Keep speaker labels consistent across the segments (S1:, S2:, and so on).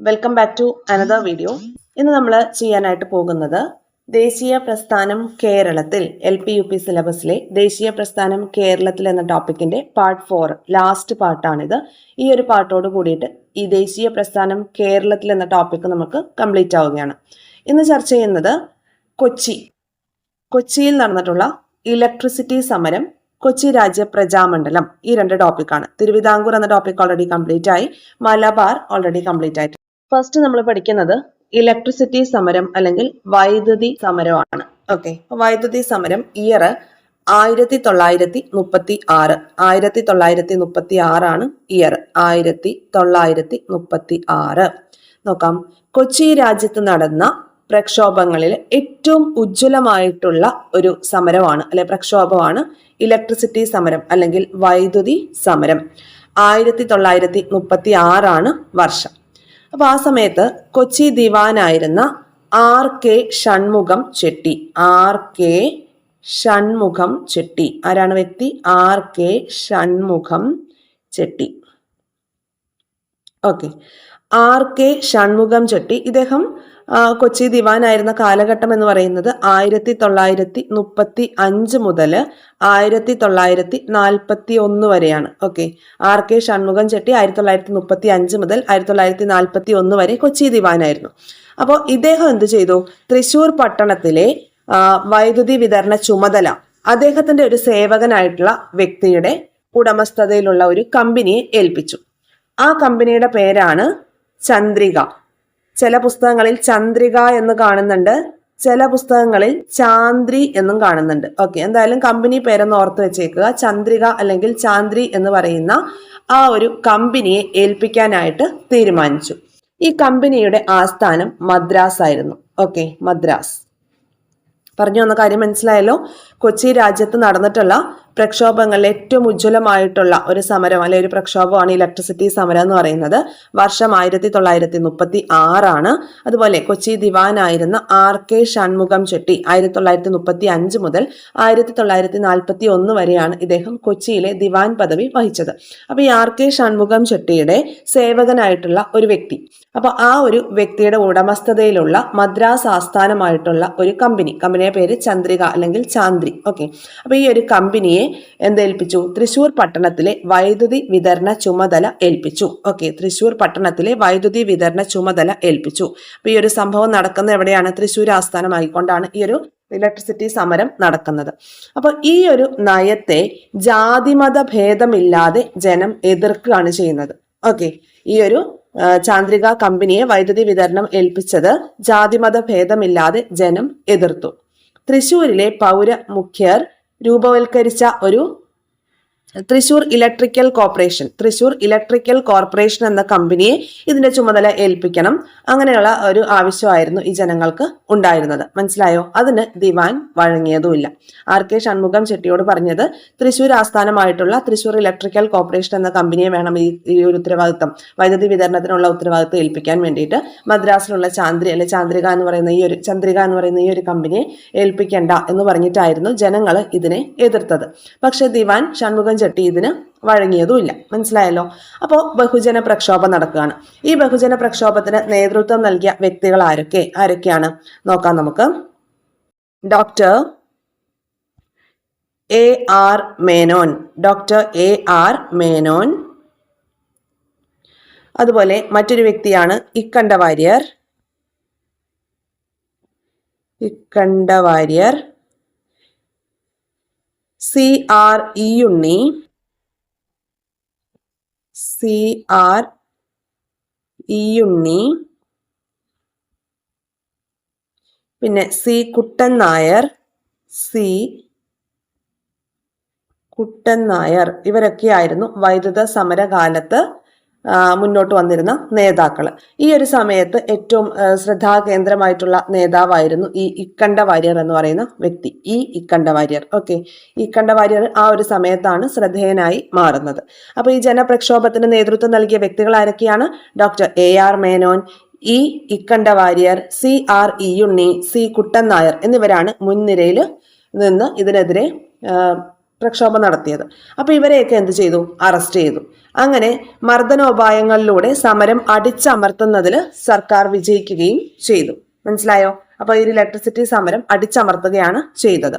S1: Welcome back to another video ഇന്ന് നമ്മൾ ചെയ്യാനായിട്ട് പോകുന്നത് ദേശീയ പ്രസ്ഥാനം കേരളത്തിൽ എൽ പി യു പി സിലബസിലെ ദേശീയ പ്രസ്ഥാനം കേരളത്തിൽ എന്ന ടോപ്പിക്കിന്റെ പാർട്ട് ഫോർ ലാസ്റ്റ് പാർട്ടാണിത് ഈ ഒരു പാർട്ടോട് കൂടിയിട്ട് ഈ ദേശീയ പ്രസ്ഥാനം കേരളത്തിൽ എന്ന ടോപ്പിക്ക് നമുക്ക് കംപ്ലീറ്റ് ആവുകയാണ്. ഇന്ന് ചർച്ച ചെയ്യുന്നത് കൊച്ചി. കൊച്ചിയിൽ നടന്നിട്ടുള്ള ഇലക്ട്രിസിറ്റി സമരം കൊച്ചി രാജ്യ പ്രജാമണ്ഡലം ഈ രണ്ട് ടോപ്പിക്കാണ് തിരുവിതാംകൂർ എന്ന ടോപ്പിക് ഓൾറെഡി കംപ്ലീറ്റ് ആയി മലബാർ ഓൾറെഡി കംപ്ലീറ്റ് ആയിട്ട് ഫസ്റ്റ് നമ്മൾ പഠിക്കുന്നത് ഇലക്ട്രിസിറ്റി സമരം അല്ലെങ്കിൽ വൈദ്യുതി സമരമാണ്. ഓക്കെ വൈദ്യുതി സമരം ഇയർ ആയിരത്തി തൊള്ളായിരത്തി മുപ്പത്തി ആറ് ആയിരത്തി തൊള്ളായിരത്തി മുപ്പത്തി ആറാണ് ഇയർ ആയിരത്തി തൊള്ളായിരത്തി മുപ്പത്തി ആറ് നോക്കാം. കൊച്ചി രാജ്യത്ത് നടന്ന പ്രക്ഷോഭങ്ങളിൽ ഏറ്റവും ഉജ്ജ്വലമായിട്ടുള്ള ഒരു സമരമാണ് അല്ലെ പ്രക്ഷോഭമാണ് ഇലക്ട്രിസിറ്റി സമരം അല്ലെങ്കിൽ വൈദ്യുതി സമരം. ആയിരത്തി തൊള്ളായിരത്തി മുപ്പത്തി ആറാണ് വർഷം. അപ്പൊ ആ സമയത്ത് Kochi ദിവാനായിരുന്ന R K Shanmukham Chetty. R K Shanmukham Chetty. ആരാണ് വ്യക്തി? R K Shanmukham Chetty. Okay. R K Shanmukham Chetty. ഇദ്ദേഹം കൊച്ചി ദിവാനായിരുന്ന കാലഘട്ടം എന്ന് പറയുന്നത് ആയിരത്തി തൊള്ളായിരത്തി മുപ്പത്തി അഞ്ച് മുതൽ ആയിരത്തി തൊള്ളായിരത്തി നാൽപ്പത്തി ഒന്ന് വരെയാണ്. Okay R K Shanmukham Chetty ആയിരത്തി തൊള്ളായിരത്തി മുപ്പത്തി അഞ്ച് മുതൽ ആയിരത്തി തൊള്ളായിരത്തി നാൽപ്പത്തി ഒന്ന് വരെ കൊച്ചി ദിവാനായിരുന്നു. അപ്പോൾ ഇദ്ദേഹം എന്ത് ചെയ്തു? തൃശൂർ പട്ടണത്തിലെ വൈദ്യുതി വിതരണ ചുമതല അദ്ദേഹത്തിന്റെ ഒരു സേവകനായിട്ടുള്ള വ്യക്തിയുടെ ഉടമസ്ഥതയിലുള്ള ഒരു കമ്പനിയെ ഏൽപ്പിച്ചു. ആ കമ്പനിയുടെ പേരാണ് ചന്ദ്രിക. ചില പുസ്തകങ്ങളിൽ ചന്ദ്രിക എന്ന് കാണുന്നുണ്ട് ചില പുസ്തകങ്ങളിൽ ചാന്ദ്രി എന്നും കാണുന്നുണ്ട്. ഓക്കെ എന്തായാലും കമ്പനി പേരൊന്ന് ഓർത്ത് വെച്ചേക്കുക. ചന്ദ്രിക അല്ലെങ്കിൽ ചാന്ദ്രി എന്ന് പറയുന്ന ആ ഒരു കമ്പനിയെ ഏൽപ്പിക്കാനായിട്ട് തീരുമാനിച്ചു. ഈ കമ്പനിയുടെ ആസ്ഥാനം മദ്രാസ് ആയിരുന്നു. ഓക്കെ മദ്രാസ്. പറഞ്ഞു വന്ന കാര്യം മനസ്സിലായല്ലോ? കൊച്ചി രാജ്യത്ത് നടന്നിട്ടുള്ള പ്രക്ഷോഭങ്ങളിൽ ഏറ്റവും ഉജ്ജ്വലമായിട്ടുള്ള ഒരു സമരം അല്ലെ ഒരു പ്രക്ഷോഭമാണ് ഇലക്ട്രിസിറ്റി സമരം എന്ന് പറയുന്നത്. വർഷം ആയിരത്തി തൊള്ളായിരത്തി മുപ്പത്തി ആറാണ് അതുപോലെ കൊച്ചി ദിവാനായിരുന്ന ആർ കെ ഷൺമുഖം ചെട്ടി ആയിരത്തി തൊള്ളായിരത്തി മുപ്പത്തി അഞ്ച് മുതൽ ആയിരത്തി തൊള്ളായിരത്തി നാൽപ്പത്തി ഒന്ന് വരെയാണ് ഇദ്ദേഹം കൊച്ചിയിലെ ദിവാൻ പദവി വഹിച്ചത്. അപ്പൊ ഈ ആർ കെ ഷൺമുഖം ചെട്ടിയുടെ സേവകനായിട്ടുള്ള ഒരു വ്യക്തി. അപ്പൊ ആ ഒരു വ്യക്തിയുടെ ഉടമസ്ഥതയിലുള്ള മദ്രാസ് ആസ്ഥാനമായിട്ടുള്ള ഒരു കമ്പനി. കമ്പനിയുടെ പേര് ചന്ദ്രിക അല്ലെങ്കിൽ ചാന്ദ്രി. ഓക്കെ. അപ്പൊ ഈ ഒരു കമ്പനിയെ എന്തേൽപ്പിച്ചു? തൃശൂർ പട്ടണത്തിലെ വൈദ്യുതി വിതരണ ചുമതല ഏൽപ്പിച്ചു. ഓക്കെ തൃശൂർ പട്ടണത്തിലെ വൈദ്യുതി വിതരണ ചുമതല ഏൽപ്പിച്ചു. അപ്പൊ ഈ ഒരു സംഭവം നടക്കുന്ന എവിടെയാണ്? തൃശൂർ ആസ്ഥാനമായിക്കൊണ്ടാണ് ഈ ഒരു ഇലക്ട്രിസിറ്റി സമരം നടക്കുന്നത്. അപ്പൊ ഈ ഒരു നയത്തെ ജാതിമത ഭേദമില്ലാതെ ജനം എതിർക്കുകയാണ് ചെയ്യുന്നത്. ഓക്കെ ഈ ഒരു ചാന്ദ്രിക കമ്പനിയെ വൈദ്യുതി വിതരണം ഏൽപ്പിച്ചത് ജാതിമത ഭേദമില്ലാതെ ജനം എതിർത്തു. തൃശൂരിലെ പൗര മുഖ്യർ രൂപവൽക്കരിച്ച ഒരു Thrissur electrical corporation Thrissur electrical corporation എന്ന കമ്പനിയെ ഇതിന്റെ ചുമതല ഏൽപ്പിക്കണം. അങ്ങനെയുള്ള ഒരു ആവശ്യമായിരുന്നു ഈ ജനങ്ങൾക്ക് ഉണ്ടായിരുന്നത്. മനസ്സിലായോ? അതിന് ദിവാൻ വഴങ്ങിയതുമില്ല. ആർ കെ ഷൺമുഖം ചെട്ടിയോട് പറഞ്ഞത് തൃശൂർ ആസ്ഥാനമായിട്ടുള്ള തൃശൂർ ഇലക്ട്രിക്കൽ കോർപ്പറേഷൻ എന്ന കമ്പനിയെ വേണം ഈ ഈ ഒരു ഉത്തരവാദിത്തം വൈദ്യുതി വിതരണത്തിനുള്ള ഉത്തരവാദിത്തം ഏൽപ്പിക്കാൻ വേണ്ടിയിട്ട്. മദ്രാസിലുള്ള ചാന്ദ്രി അല്ലെ ചാന്ദ്രിക എന്ന് പറയുന്ന ഈ ഒരു ചന്ദ്രിക എന്ന് പറയുന്ന ഈ ഒരു കമ്പനിയെ ഏൽപ്പിക്കേണ്ട എന്ന് പറഞ്ഞിട്ടായിരുന്നു ജനങ്ങൾ ഇതിനെ എതിർത്തത്. പക്ഷെ ദിവാൻ ഷൺമുഖം ചെട്ടി ഇതിന് വഴങ്ങിയതുമില്ല. മനസ്സിലായല്ലോ? അപ്പോൾ ബഹുജന പ്രക്ഷോഭം നടക്കുകയാണ്. ഈ ബഹുജന പ്രക്ഷോഭത്തിന് നേതൃത്വം നൽകിയ വ്യക്തികൾ ആരൊക്കെ? ആരൊക്കെയാണ്? നോക്കാം നമുക്ക്. Doctor A R Menon. Doctor A R Menon. അതുപോലെ മറ്റൊരു വ്യക്തിയാണ് Ikkanda Warrier. Ikkanda Warrier. C R E Unni. C R E Unni. പിന്നെ സി കുട്ടൻ നായർ സി കുട്ടൻ നായർ. ഇവരൊക്കെയായിരുന്നു വൈദ്യുത സമരകാലത്ത് മുന്നോട്ട് വന്നിരുന്ന നേതാക്കൾ ഈ ഒരു സമയത്ത് ഏറ്റവും ശ്രദ്ധാകേന്ദ്രമായിട്ടുള്ള നേതാവായിരുന്നു ഈ ഇക്കണ്ട വാര്യർ എന്ന് പറയുന്ന വ്യക്തി. ഈ ഇക്കണ്ട വാര്യർ. ഓക്കെ. ഇക്കണ്ട വാര്യർ ആ ഒരു സമയത്താണ് ശ്രദ്ധേയനായി മാറുന്നത്. അപ്പൊ ഈ ജനപ്രക്ഷോഭത്തിന് നേതൃത്വം നൽകിയ വ്യക്തികൾ ആരൊക്കെയാണ്? Doctor A R Menon E Ikkanda Warrier C R Iyunni C Kuttan Nair എന്നിവരാണ് മുൻനിരയിൽ നിന്ന് ഇതിനെതിരെ പ്രക്ഷോഭം നടത്തിയത്. അപ്പോൾ ഇവരെയൊക്കെ എന്ത് ചെയ്തു? അറസ്റ്റ് ചെയ്തു. അങ്ങനെ മർദ്ദനോപായങ്ങളിലൂടെ സമരം അടിച്ചമർത്തുന്നതിൽ സർക്കാർ വിജയിക്കുകയും ചെയ്തു. മനസ്സിലായോ? അപ്പോൾ ഈ ഇലക്ട്രിസിറ്റി സമരം അടിച്ചമർത്തുകയാണ് ചെയ്തത്.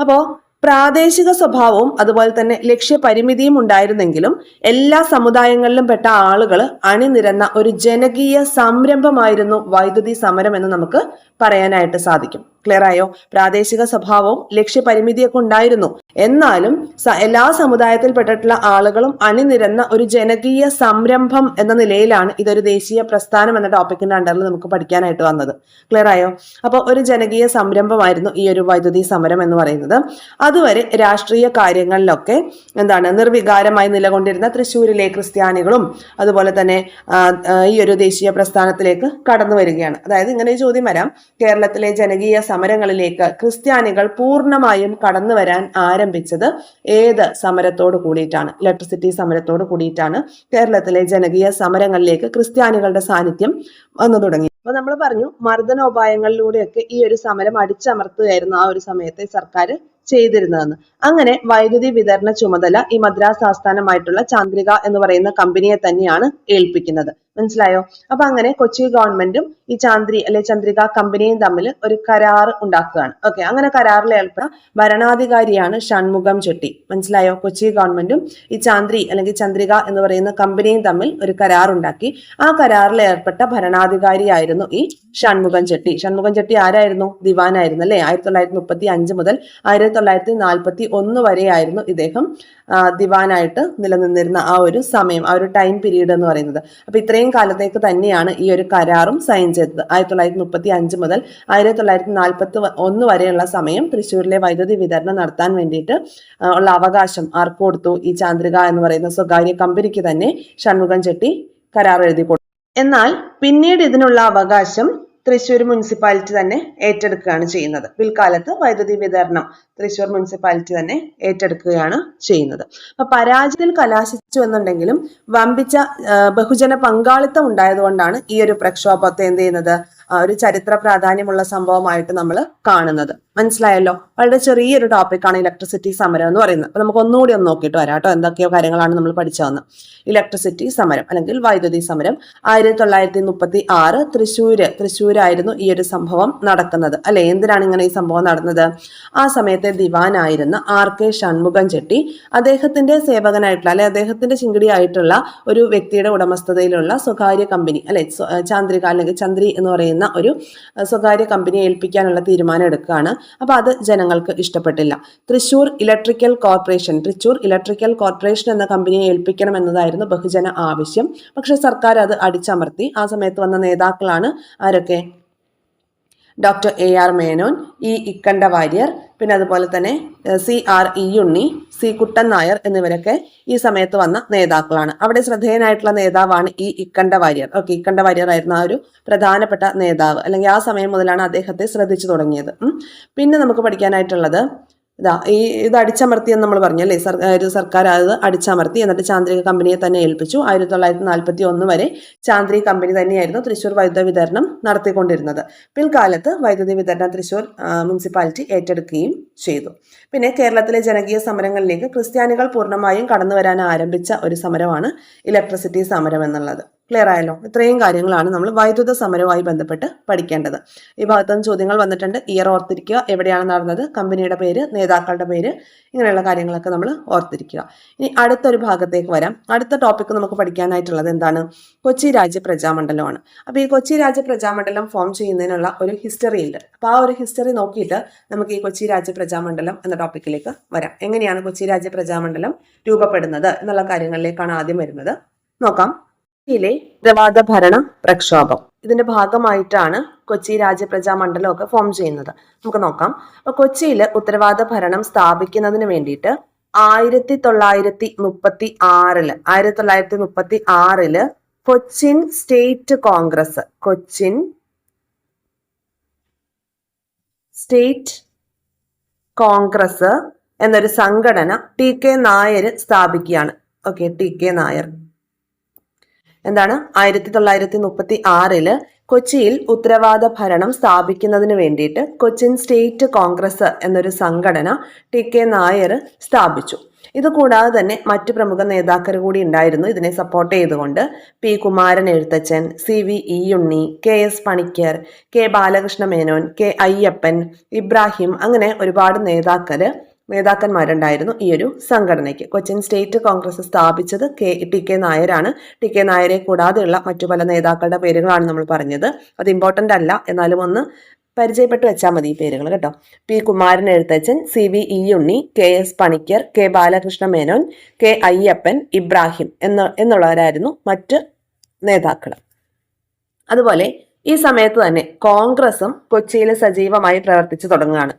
S1: അപ്പോൾ പ്രാദേശിക സ്വഭാവവും അതുപോലെ തന്നെ ലക്ഷ്യപരിമിതിയും ഉണ്ടായിരുന്നെങ്കിലും എല്ലാ സമുദായങ്ങളിലും പെട്ട ആളുകൾ അണിനിരന്ന ഒരു ജനകീയ സംരംഭമായിരുന്നു വൈദ്യുതി സമരം എന്ന് നമുക്ക് പറയാനായിട്ട് സാധിക്കും. ക്ലിയർ ആയോ? പ്രാദേശിക സ്വഭാവവും ലക്ഷ്യപരിമിതിയൊക്കെ ഉണ്ടായിരുന്നു. എന്നാലും എല്ലാ സമുദായത്തിൽപ്പെട്ടിട്ടുള്ള ആളുകളും അണിനിരന്ന ഒരു ജനകീയ സംരംഭം എന്ന നിലയിലാണ് ഇതൊരു ദേശീയ പ്രസ്ഥാനം എന്ന ടോപ്പിക്കിന്റെ അണ്ടറിൽ നമുക്ക് പഠിക്കാനായിട്ട് വന്നത്. ക്ലിയർ ആയോ? അപ്പോൾ ഒരു ജനകീയ സംരംഭമായിരുന്നു ഈ ഒരു വൈദ്യുതി സമരം എന്ന് പറയുന്നത്. അതുവരെ രാഷ്ട്രീയ കാര്യങ്ങളിലൊക്കെ എന്താണ് നിർവികാരമായി നിലകൊണ്ടിരുന്ന തൃശ്ശൂരിലെ ക്രിസ്ത്യാനികളും അതുപോലെ തന്നെ ഈ ഒരു ദേശീയ പ്രസ്ഥാനത്തിലേക്ക് കടന്നു വരികയാണ്. അതായത് ഇങ്ങനെ ഒരു ചോദ്യം വരാം. കേരളത്തിലെ ജനകീയ സമരങ്ങളിലേക്ക് ക്രിസ്ത്യാനികൾ പൂർണമായും കടന്നു വരാൻ ആരംഭിച്ചത് ഏത് സമരത്തോട് കൂടിയിട്ടാണ്? ഇലക്ട്രിസിറ്റി സമരത്തോട് കൂടിയിട്ടാണ് കേരളത്തിലെ ജനകീയ സമരങ്ങളിലേക്ക് ക്രിസ്ത്യാനികളുടെ സാന്നിധ്യം വന്നു തുടങ്ങി അപ്പൊ നമ്മൾ പറഞ്ഞു മർദ്ദനോപായങ്ങളിലൂടെയൊക്കെ ഈ ഒരു സമരം അടിച്ചമർത്തുകയായിരുന്നു ആ ഒരു സമയത്തെ സർക്കാർ ചെയ്തിരുന്നതെന്ന്. അങ്ങനെ വൈദ്യുതി വിതരണ ചുമതല ഈ മദ്രാസ് ആസ്ഥാനമായിട്ടുള്ള ചാന്ദ്രിക എന്ന് പറയുന്ന കമ്പനിയെ തന്നെയാണ് ഏൽപ്പിക്കുന്നത്. മനസ്സിലായോ? അപ്പൊ അങ്ങനെ കൊച്ചി ഗവൺമെന്റും ഈ ചാന്ദ്രി അല്ലെ ചന്ദ്രിക കമ്പനിയും തമ്മിൽ ഒരു കരാർ ഉണ്ടാക്കുകയാണ്. ഓക്കെ അങ്ങനെ കരാറിൽ ഏർപ്പെടുന്ന ഭരണാധികാരിയാണ് ഷൺമുഖം ചെട്ടി. മനസ്സിലായോ? കൊച്ചി ഗവൺമെന്റും ഈ ചാന്ദ്രി അല്ലെങ്കിൽ ചന്ദ്രിക എന്ന് പറയുന്ന കമ്പനിയും തമ്മിൽ ഒരു കരാർ ഉണ്ടാക്കി. ആ കരാറിൽ ഏർപ്പെട്ട ഭരണാധികാരിയായിരുന്നു ഈ ഷൺമുഖം ചെട്ടി. ഷൺമുഖം ചെട്ടി ആരായിരുന്നു? ദിവാനായിരുന്നു അല്ലെ? ആയിരത്തി തൊള്ളായിരത്തി മുപ്പത്തി അഞ്ച് മുതൽ ആയിരത്തി തൊള്ളായിരത്തി നാൽപ്പത്തി ഒന്ന് വരെയായിരുന്നു ഇദ്ദേഹം ദിവാനായിട്ട് നിലനിന്നിരുന്ന ആ ഒരു സമയം ആ ഒരു ടൈം പീരീഡ് എന്ന് പറയുന്നത്. അപ്പൊ ഇത്രയും കാലത്തേക്ക് തന്നെയാണ് ഈ ഒരു കരാറും സൈൻ ചെയ്തത്. ആയിരത്തി തൊള്ളായിരത്തി മുപ്പത്തി അഞ്ച് മുതൽ ആയിരത്തി തൊള്ളായിരത്തി നാൽപ്പത്തി ഒന്ന് വരെയുള്ള സമയം തൃശ്ശൂരിലെ വൈദ്യുതി വിതരണം നടത്താൻ വേണ്ടിയിട്ട് ഉള്ള അവകാശം ആർക്ക് കൊടുത്തു? ഈ ചാന്ദ്രിക എന്ന് പറയുന്ന സ്വകാര്യ കമ്പനിക്ക് തന്നെ ഷൺമുഖം ചെട്ടി കരാർ എഴുതി കൊടുത്തു. എന്നാൽ പിന്നീട് ഇതിനുള്ള അവകാശം തൃശ്ശൂർ മുനിസിപ്പാലിറ്റി തന്നെ ഏറ്റെടുക്കുകയാണ് ചെയ്യുന്നത്. പിൽക്കാലത്ത് വൈദ്യുതി വിതരണം തൃശ്ശൂർ മുനിസിപ്പാലിറ്റി തന്നെ ഏറ്റെടുക്കുകയാണ് ചെയ്യുന്നത്. അപ്പൊ പരാജയത്തിൽ കലാശിച്ചു എന്നുണ്ടെങ്കിലും വമ്പിച്ച ബഹുജന പങ്കാളിത്തം ഉണ്ടായതുകൊണ്ടാണ് ഈ ഒരു പ്രക്ഷോഭത്തെ എന്ത് ചെയ്യുന്നത്? ഒരു ചരിത്ര പ്രാധാന്യമുള്ള സംഭവമായിട്ട് നമ്മൾ കാണുന്നത്. മനസ്സിലായല്ലോ? വളരെ ചെറിയൊരു ടോപ്പിക്കാണ് ഇലക്ട്രിസിറ്റി സമരം എന്ന് പറയുന്നത്. അപ്പൊ നമുക്ക് ഒന്നുകൂടി ഒന്ന് നോക്കിയിട്ട് വരാം കേട്ടോ. എന്തൊക്കെയോ കാര്യങ്ങളാണ് നമ്മൾ പഠിച്ചതെന്ന് ഇലക്ട്രിസിറ്റി സമരം അല്ലെങ്കിൽ വൈദ്യുതി സമരം ആയിരത്തി തൊള്ളായിരത്തി മുപ്പത്തി ആറ് തൃശ്ശൂര് തൃശ്ശൂരായിരുന്നു ഈ ഒരു സംഭവം നടക്കുന്നത്. അല്ലെ? എന്തിനാണ് ഇങ്ങനെ ഈ സംഭവം നടന്നത്? ആ സമയത്തെ ദിവാനായിരുന്ന ആർ കെ ഷൺമുഖം ചെട്ടി അദ്ദേഹത്തിന്റെ സേവകനായിട്ടുള്ള അല്ലെ അദ്ദേഹത്തിന്റെ ചിങ്കിടിയായിട്ടുള്ള ഒരു വ്യക്തിയുടെ ഉടമസ്ഥതയിലുള്ള സ്വകാര്യ കമ്പനി അല്ലെ ചാന്ദ്രിക അല്ലെങ്കിൽ ചന്ദ്രി എന്ന് പറയുന്ന ഒരു സ്വകാര്യ കമ്പനിയെ ഏൽപ്പിക്കാനുള്ള തീരുമാനം എടുക്കുകയാണ്. അപ്പോൾ അത് ജനങ്ങൾക്ക് ഇഷ്ടപ്പെട്ടില്ല. Thrissur electrical corporation Thrissur electrical corporation എന്ന കമ്പനിയെ ഏൽപ്പിക്കണം എന്നതായിരുന്നു ബഹുജന ആവശ്യം. പക്ഷേ സർക്കാർ അത് അടിച്ചമർത്തി. ആ സമയത്ത് വന്ന നേതാക്കളാണ് ആരൊക്കെ? Doctor A R Menon E Ikkanda Warrier പിന്നെ അതുപോലെ തന്നെ C R E Unni C Kuttan Nair എന്നിവരൊക്കെ ഈ സമയത്ത് വന്ന നേതാക്കളാണ്. അവിടെ ശ്രദ്ധേയനായിട്ടുള്ള നേതാവാണ് ഇ ഇക്കണ്ട വാര്യർ. ഓക്കെ ഇക്കണ്ട വാര്യർ ആയിരുന്ന ആ ഒരു പ്രധാനപ്പെട്ട നേതാവ്. അല്ലെങ്കിൽ ആ സമയം മുതലാണ് അദ്ദേഹത്തെ ശ്രദ്ധിച്ചു തുടങ്ങിയത്. പിന്നെ നമുക്ക് പഠിക്കാനായിട്ടുള്ളത് ഇതാ ഈ ഇത് അടിച്ചമർത്തി എന്ന് നമ്മൾ പറഞ്ഞു അല്ലേ? സർ ഒരു സർക്കാർ അത് അടിച്ചമർത്തി എന്നിട്ട് ചാന്ദ്രിക കമ്പനിയെ തന്നെ ഏൽപ്പിച്ചു. ആയിരത്തി തൊള്ളായിരത്തി നാൽപ്പത്തി ഒന്ന് വരെ ചാന്ദ്രിക കമ്പനി തന്നെയായിരുന്നു തൃശ്ശൂർ വൈദ്യുത വിതരണം നടത്തിക്കൊണ്ടിരുന്നത്. പിൽക്കാലത്ത് വൈദ്യുതി വിതരണം തൃശ്ശൂർ മുനിസിപ്പാലിറ്റി ഏറ്റെടുക്കുകയും ചെയ്തു. പിന്നെ കേരളത്തിലെ ജനകീയ സമരങ്ങളിലേക്ക് ക്രിസ്ത്യാനികൾ പൂർണമായും കടന്നു വരാൻ ആരംഭിച്ച ഒരു സമരമാണ് ഇലക്ട്രിസിറ്റി സമരം എന്നുള്ളത്. ക്ലിയർ ആയല്ലോ? ഇത്രയും കാര്യങ്ങളാണ് നമ്മൾ വൈദ്യുത സമരവുമായി ബന്ധപ്പെട്ട് പഠിക്കേണ്ടത്. ഈ ഭാഗത്തുനിന്ന് ചോദ്യങ്ങൾ വന്നിട്ടുണ്ട്. ഇയർ ഓർത്തിരിക്കുക എവിടെയാണ് നടന്നത് കമ്പനിയുടെ പേര് നേതാക്കളുടെ പേര് ഇങ്ങനെയുള്ള കാര്യങ്ങളൊക്കെ നമ്മൾ ഓർത്തിരിക്കുക. ഇനി അടുത്തൊരു ഭാഗത്തേക്ക് വരാം. അടുത്ത ടോപ്പിക്ക് നമുക്ക് പഠിക്കാനായിട്ടുള്ളത് എന്താണ്? കൊച്ചി രാജ്യ പ്രജാമണ്ഡലമാണ്. അപ്പോൾ ഈ കൊച്ചി രാജ്യ പ്രജാമണ്ഡലം ഫോം ചെയ്യുന്നതിനുള്ള ഒരു ഹിസ്റ്ററി ഉണ്ട്. അപ്പോൾ ആ ഒരു ഹിസ്റ്ററി നോക്കിയിട്ട് നമുക്ക് ഈ കൊച്ചി രാജ്യ പ്രജാമണ്ഡലം എന്ന ടോപ്പിക്കിലേക്ക് വരാം. എങ്ങനെയാണ് കൊച്ചി രാജ്യ പ്രജാമണ്ഡലം രൂപപ്പെടുന്നത് എന്നുള്ള കാര്യങ്ങളിലേക്കാണ് ആദ്യം വരുന്നത്. നോക്കാം. കൊച്ചിയിലെ ഉത്തരവാദ ഭരണ പ്രക്ഷോഭം. ഇതിന്റെ ഭാഗമായിട്ടാണ് കൊച്ചി രാജ്യപ്രജാ മണ്ഡലം ഒക്കെ ഫോം ചെയ്യുന്നത്. നമുക്ക് നോക്കാം. അപ്പൊ കൊച്ചിയിൽ ഉത്തരവാദ ഭരണം സ്ഥാപിക്കുന്നതിന് വേണ്ടിയിട്ട് ആയിരത്തി തൊള്ളായിരത്തി മുപ്പത്തി ആറിൽ ആയിരത്തി തൊള്ളായിരത്തി മുപ്പത്തി ആറിൽ കൊച്ചിൻ സ്റ്റേറ്റ് കോൺഗ്രസ് കൊച്ചിൻ സ്റ്റേറ്റ് കോൺഗ്രസ് എന്നൊരു സംഘടന T K Nair സ്ഥാപിക്കുകയാണ്. Okay T K Nair. എന്താണ്? ആയിരത്തി തൊള്ളായിരത്തി മുപ്പത്തി ആറിൽ കൊച്ചിയിൽ ഉത്തരവാദ ഭരണം സ്ഥാപിക്കുന്നതിന് വേണ്ടിയിട്ട് കൊച്ചിൻ സ്റ്റേറ്റ് കോൺഗ്രസ് എന്നൊരു സംഘടന ടി കെ നായർ സ്ഥാപിച്ചു. ഇത് കൂടാതെ തന്നെ മറ്റു പ്രമുഖ നേതാക്കൾ കൂടി ഉണ്ടായിരുന്നു. ഇതിനെ സപ്പോർട്ട് ചെയ്തുകൊണ്ട് P Kumaran Ezhuthachan C V E Unni K S Panicker K Balakrishna Menon K Ayyappan Ibrahim അങ്ങനെ ഒരുപാട് നേതാക്കൾ നേതാക്കന്മാരുണ്ടായിരുന്നു ഈ ഒരു സംഘടനയ്ക്ക്. കൊച്ചിൻ സ്റ്റേറ്റ് കോൺഗ്രസ് സ്ഥാപിച്ചത് കെ ടി കെ നായരാണ്. ടി കെ നായരെ കൂടാതെയുള്ള മറ്റു പല നേതാക്കളുടെ പേരുകളാണ് നമ്മൾ പറഞ്ഞത്. അത് ഇമ്പോർട്ടന്റ് അല്ല. എന്നാലും ഒന്ന് പരിചയപ്പെട്ടു വെച്ചാൽ മതി ഈ പേരുകൾ കേട്ടോ. P Kumaran Ezhuthachan C V E Unni K S Panicker K Balakrishna Menon K Ayyappan Ibrahim എന്ന എന്നുള്ളവരായിരുന്നു മറ്റ് നേതാക്കൾ. അതുപോലെ ഈ സമയത്ത് തന്നെ കോൺഗ്രസും കൊച്ചിയിൽ സജീവമായി പ്രവർത്തിച്ചു തുടങ്ങുകയാണ്.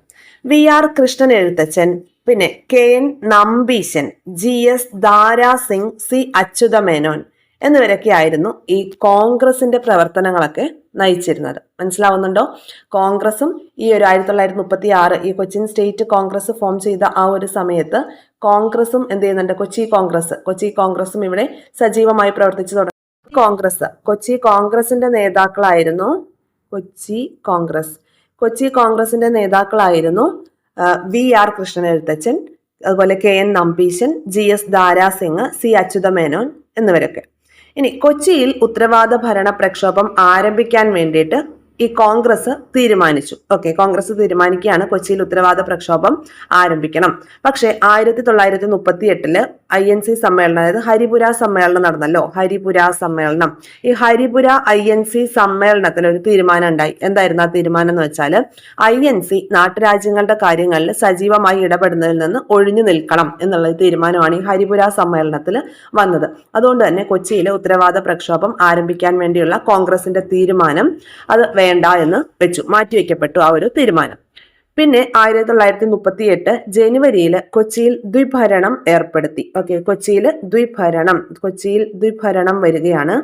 S1: വി ആർ കൃഷ്ണൻ എഴുത്തച്ഛൻ പിന്നെ K N Nambisan G S Dara Singh C Achutha Menon എന്നിവരൊക്കെ ആയിരുന്നു ഈ കോൺഗ്രസിന്റെ പ്രവർത്തനങ്ങളൊക്കെ നയിച്ചിരുന്നത്. മനസ്സിലാവുന്നുണ്ടോ? കോൺഗ്രസും ഈ ഒരു ആയിരത്തി തൊള്ളായിരത്തി മുപ്പത്തി ആറ് ഈ കൊച്ചിൻ സ്റ്റേറ്റ് കോൺഗ്രസ് ഫോം ചെയ്ത ആ ഒരു സമയത്ത് കോൺഗ്രസും എന്ത് ചെയ്യുന്നുണ്ട്? കൊച്ചി കോൺഗ്രസ് കൊച്ചി കോൺഗ്രസും ഇവിടെ സജീവമായി പ്രവർത്തിച്ചു തുടങ്ങി. കോൺഗ്രസ് കൊച്ചി കോൺഗ്രസിന്റെ നേതാക്കളായിരുന്നു കൊച്ചി കോൺഗ്രസ്. കൊച്ചി കോൺഗ്രസിന്റെ നേതാക്കളായിരുന്നു വി ആർ കൃഷ്ണൻ എഴുത്തച്ഛൻ അതുപോലെ K N Nambisan G S Dara Singh C Achutha Menon എന്നിവരൊക്കെ. ഇനി കൊച്ചിയിൽ ഉത്തരവാദ ഭരണ പ്രക്ഷോഭം ആരംഭിക്കാൻ വേണ്ടിയിട്ട് ഈ കോൺഗ്രസ് തീരുമാനിച്ചു. ഓക്കെ കോൺഗ്രസ് തീരുമാനിക്കുകയാണ്. കൊച്ചിയിൽ ഉത്തരവാദ പ്രക്ഷോഭം ആരംഭിക്കണം. പക്ഷേ ആയിരത്തി തൊള്ളായിരത്തി മുപ്പത്തി എട്ടിൽ ഐ എൻ സി സമ്മേളനം അതായത് ഹരിപുര സമ്മേളനം നടന്നല്ലോ. ഹരിപുര സമ്മേളനം. ഈ ഹരിപുര ഐ എൻ സി സമ്മേളനത്തിൽ ഒരു തീരുമാനം ഉണ്ടായി. എന്തായിരുന്നു ആ തീരുമാനം എന്ന് വെച്ചാൽ ഐ എൻ സി നാട്ടുരാജ്യങ്ങളുടെ കാര്യങ്ങളിൽ സജീവമായി ഇടപെടുന്നതിൽ നിന്ന് ഒഴിഞ്ഞു നിൽക്കണം എന്നുള്ള തീരുമാനമാണ് ഈ ഹരിപുര സമ്മേളനത്തിൽ വന്നത്. അതുകൊണ്ട് തന്നെ കൊച്ചിയിലെ ഉത്തരവാദ പ്രക്ഷോഭം ആരംഭിക്കാൻ വേണ്ടിയുള്ള കോൺഗ്രസിന്റെ തീരുമാനം അത് വേണ്ട എന്ന് വെച്ചു. മാറ്റിവെക്കപ്പെട്ടു ആ ഒരു തീരുമാനം. പിന്നെ ആയിരത്തി തൊള്ളായിരത്തി മുപ്പത്തി എട്ട് ജനുവരിയിൽ കൊച്ചിയിൽ ദ്വിഭരണം ഏർപ്പെടുത്തി. ഓക്കെ കൊച്ചിയിൽ ദ്വിഭരണം. കൊച്ചിയിൽ ദ്വിഭരണം വരികയാണ്.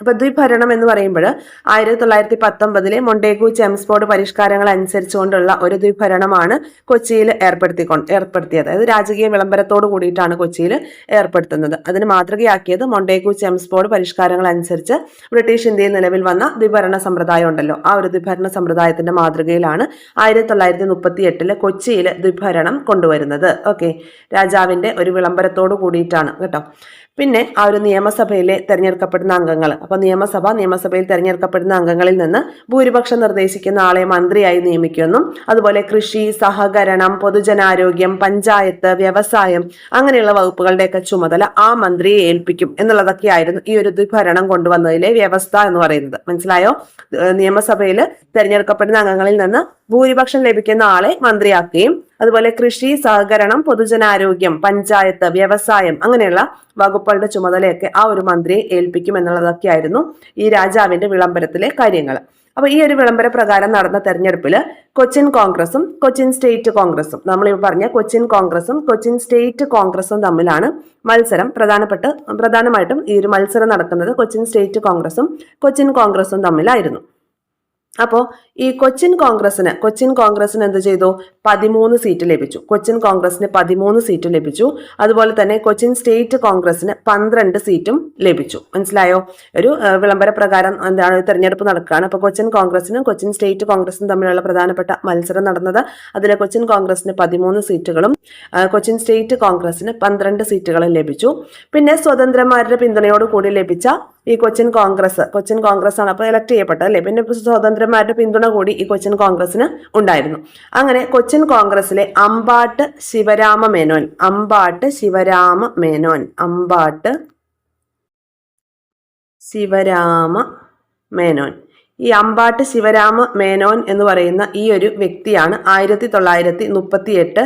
S1: അപ്പൊ ദ്വിഭരണം എന്ന് പറയുമ്പോൾ ആയിരത്തി തൊള്ളായിരത്തി പത്തൊമ്പതിലെ മൊണ്ടേഗു ചെംസ്ഫോർഡ് പരിഷ്കാരങ്ങൾ അനുസരിച്ചുകൊണ്ടുള്ള ഒരു ദ്വിഭരണമാണ് കൊച്ചിയിൽ ഏർപ്പെടുത്തിക്കൊണ്ട് ഏർപ്പെടുത്തിയത്. അതായത് രാജകീയ വിളംബരത്തോട് കൂടിയിട്ടാണ് കൊച്ചിയിൽ ഏർപ്പെടുത്തുന്നത്. അതിന് മാതൃകയാക്കിയത് മൊണ്ടേഗു ചെംസ്ഫോർഡ് പരിഷ്കാരങ്ങൾ അനുസരിച്ച് ബ്രിട്ടീഷ് ഇന്ത്യയിൽ നിലവിൽ വന്ന ദ്വിഭരണ സമ്പ്രദായം ഉണ്ടല്ലോ. ആ ഒരു ദ്വിഭരണ സമ്പ്രദായത്തിന്റെ മാതൃകയിലാണ് ആയിരത്തി തൊള്ളായിരത്തി മുപ്പത്തി എട്ടിൽ കൊച്ചിയിൽ ദ്വിഭരണം കൊണ്ടുവരുന്നത്. ഓക്കെ. രാജാവിന്റെ ഒരു വിളംബരത്തോട് കൂടിയിട്ടാണ് കേട്ടോ. പിന്നെ ആ ഒരു നിയമസഭയിലെ തെരഞ്ഞെടുക്കപ്പെടുന്ന അംഗങ്ങൾ. അപ്പോൾ നിയമസഭ നിയമസഭയിൽ തെരഞ്ഞെടുക്കപ്പെടുന്ന അംഗങ്ങളിൽ നിന്ന് ഭൂരിപക്ഷം നിർദ്ദേശിക്കുന്ന ആളെ മന്ത്രിയായി നിയമിക്കുന്നു. അതുപോലെ കൃഷി സഹകരണം പൊതുജനാരോഗ്യം പഞ്ചായത്ത് വ്യവസായം അങ്ങനെയുള്ള വകുപ്പുകളുടെയൊക്കെ ചുമതല ആ മന്ത്രിയെ ഏൽപ്പിക്കും എന്നുള്ളതൊക്കെയായിരുന്നു ഈ ഒരു ഭരണം കൊണ്ടുവന്നതിലെ വ്യവസ്ഥ എന്ന് പറയുന്നത്. മനസ്സിലായോ? നിയമസഭയിൽ തെരഞ്ഞെടുക്കപ്പെടുന്ന അംഗങ്ങളിൽ നിന്ന് ഭൂരിപക്ഷം ലഭിക്കുന്ന ആളെ മന്ത്രിയാക്കുകയും അതുപോലെ കൃഷി സഹകരണം പൊതുജനാരോഗ്യം പഞ്ചായത്ത് വ്യവസായം അങ്ങനെയുള്ള വകുപ്പുകളുടെ ചുമതലയൊക്കെ ആ ഒരു മന്ത്രിയെ ഏൽപ്പിക്കും എന്നുള്ളതൊക്കെയായിരുന്നു ഈ രാജാവിന്റെ വിളംബരത്തിലെ കാര്യങ്ങൾ അപ്പൊ ഈ ഒരു വിളംബര പ്രകാരം നടന്ന തെരഞ്ഞെടുപ്പിൽ കൊച്ചിൻ കോൺഗ്രസും കൊച്ചിൻ സ്റ്റേറ്റ് കോൺഗ്രസും നമ്മൾ പറഞ്ഞ കൊച്ചിൻ കോൺഗ്രസും കൊച്ചിൻ സ്റ്റേറ്റ് കോൺഗ്രസും തമ്മിലാണ് മത്സരം പ്രധാനപ്പെട്ട് പ്രധാനമായിട്ടും ഈ ഒരു മത്സരം നടക്കുന്നത് കൊച്ചിൻ സ്റ്റേറ്റ് കോൺഗ്രസും കൊച്ചിൻ കോൺഗ്രസും തമ്മിലായിരുന്നു. അപ്പോൾ ഈ കൊച്ചിൻ കോൺഗ്രസിന് കൊച്ചിൻ കോൺഗ്രസിന് എന്ത് ചെയ്തു? പതിമൂന്ന് സീറ്റ് ലഭിച്ചു. കൊച്ചിൻ കോൺഗ്രസിന് പതിമൂന്ന് സീറ്റ് ലഭിച്ചു. അതുപോലെ തന്നെ കൊച്ചിൻ സ്റ്റേറ്റ് കോൺഗ്രസിന് പന്ത്രണ്ട് സീറ്റും ലഭിച്ചു. മനസ്സിലായോ? ഒരു വിളംബര പ്രകാരം എന്താണ് തെരഞ്ഞെടുപ്പ് നടക്കുകയാണ്. അപ്പോൾ കൊച്ചിൻ കോൺഗ്രസിനും കൊച്ചിൻ സ്റ്റേറ്റ് കോൺഗ്രസിനും തമ്മിലുള്ള പ്രധാനപ്പെട്ട മത്സരം നടന്നത് അതിൽ കൊച്ചിൻ കോൺഗ്രസിന് പതിമൂന്ന് സീറ്റുകളും കൊച്ചിൻ സ്റ്റേറ്റ് കോൺഗ്രസിന് പന്ത്രണ്ട് സീറ്റുകളും ലഭിച്ചു. പിന്നെ സ്വതന്ത്രമാരുടെ പിന്തുണയോട് കൂടി ലഭിച്ച ഈ കൊച്ചിൻ കോൺഗ്രസ് കൊച്ചിൻ കോൺഗ്രസ് ആണ് അപ്പോൾ ഇലക്ട് ചെയ്യപ്പെട്ടത് അല്ലേ? പിന്നെ സ്വതന്ത്രന്മാരുടെ പിന്തുണ കൂടി ഈ കൊച്ചിൻ കോൺഗ്രസിന് ഉണ്ടായിരുന്നു. അങ്ങനെ കൊച്ചിൻ കോൺഗ്രസിലെ അമ്പാട്ട് ശിവരാമ മേനോൻ അമ്പാട്ട് ശിവരാമ മേനോൻ അമ്പാട്ട് ശിവരാമ മേനോൻ. ഈ അമ്പാട്ട് ശിവരാമ മേനോൻ എന്ന് പറയുന്ന ഈ ഒരു വ്യക്തിയാണ് ആയിരത്തി തൊള്ളായിരത്തി മുപ്പത്തി എട്ട്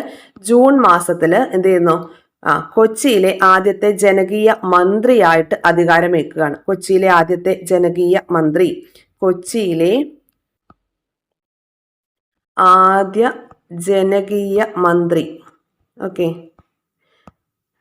S1: ജൂൺ മാസത്തിൽ എന്ത് ചെയ്യുന്നു? ആ കൊച്ചിയിലെ ആദ്യത്തെ ജനകീയ മന്ത്രിയായിട്ട് അധികാരമേക്കുകയാണ് കൊച്ചിയിലെ ആദ്യത്തെ ജനകീയ മന്ത്രി. കൊച്ചിയിലെ ആദ്യ ജനകീയ മന്ത്രി. ഓക്കെ.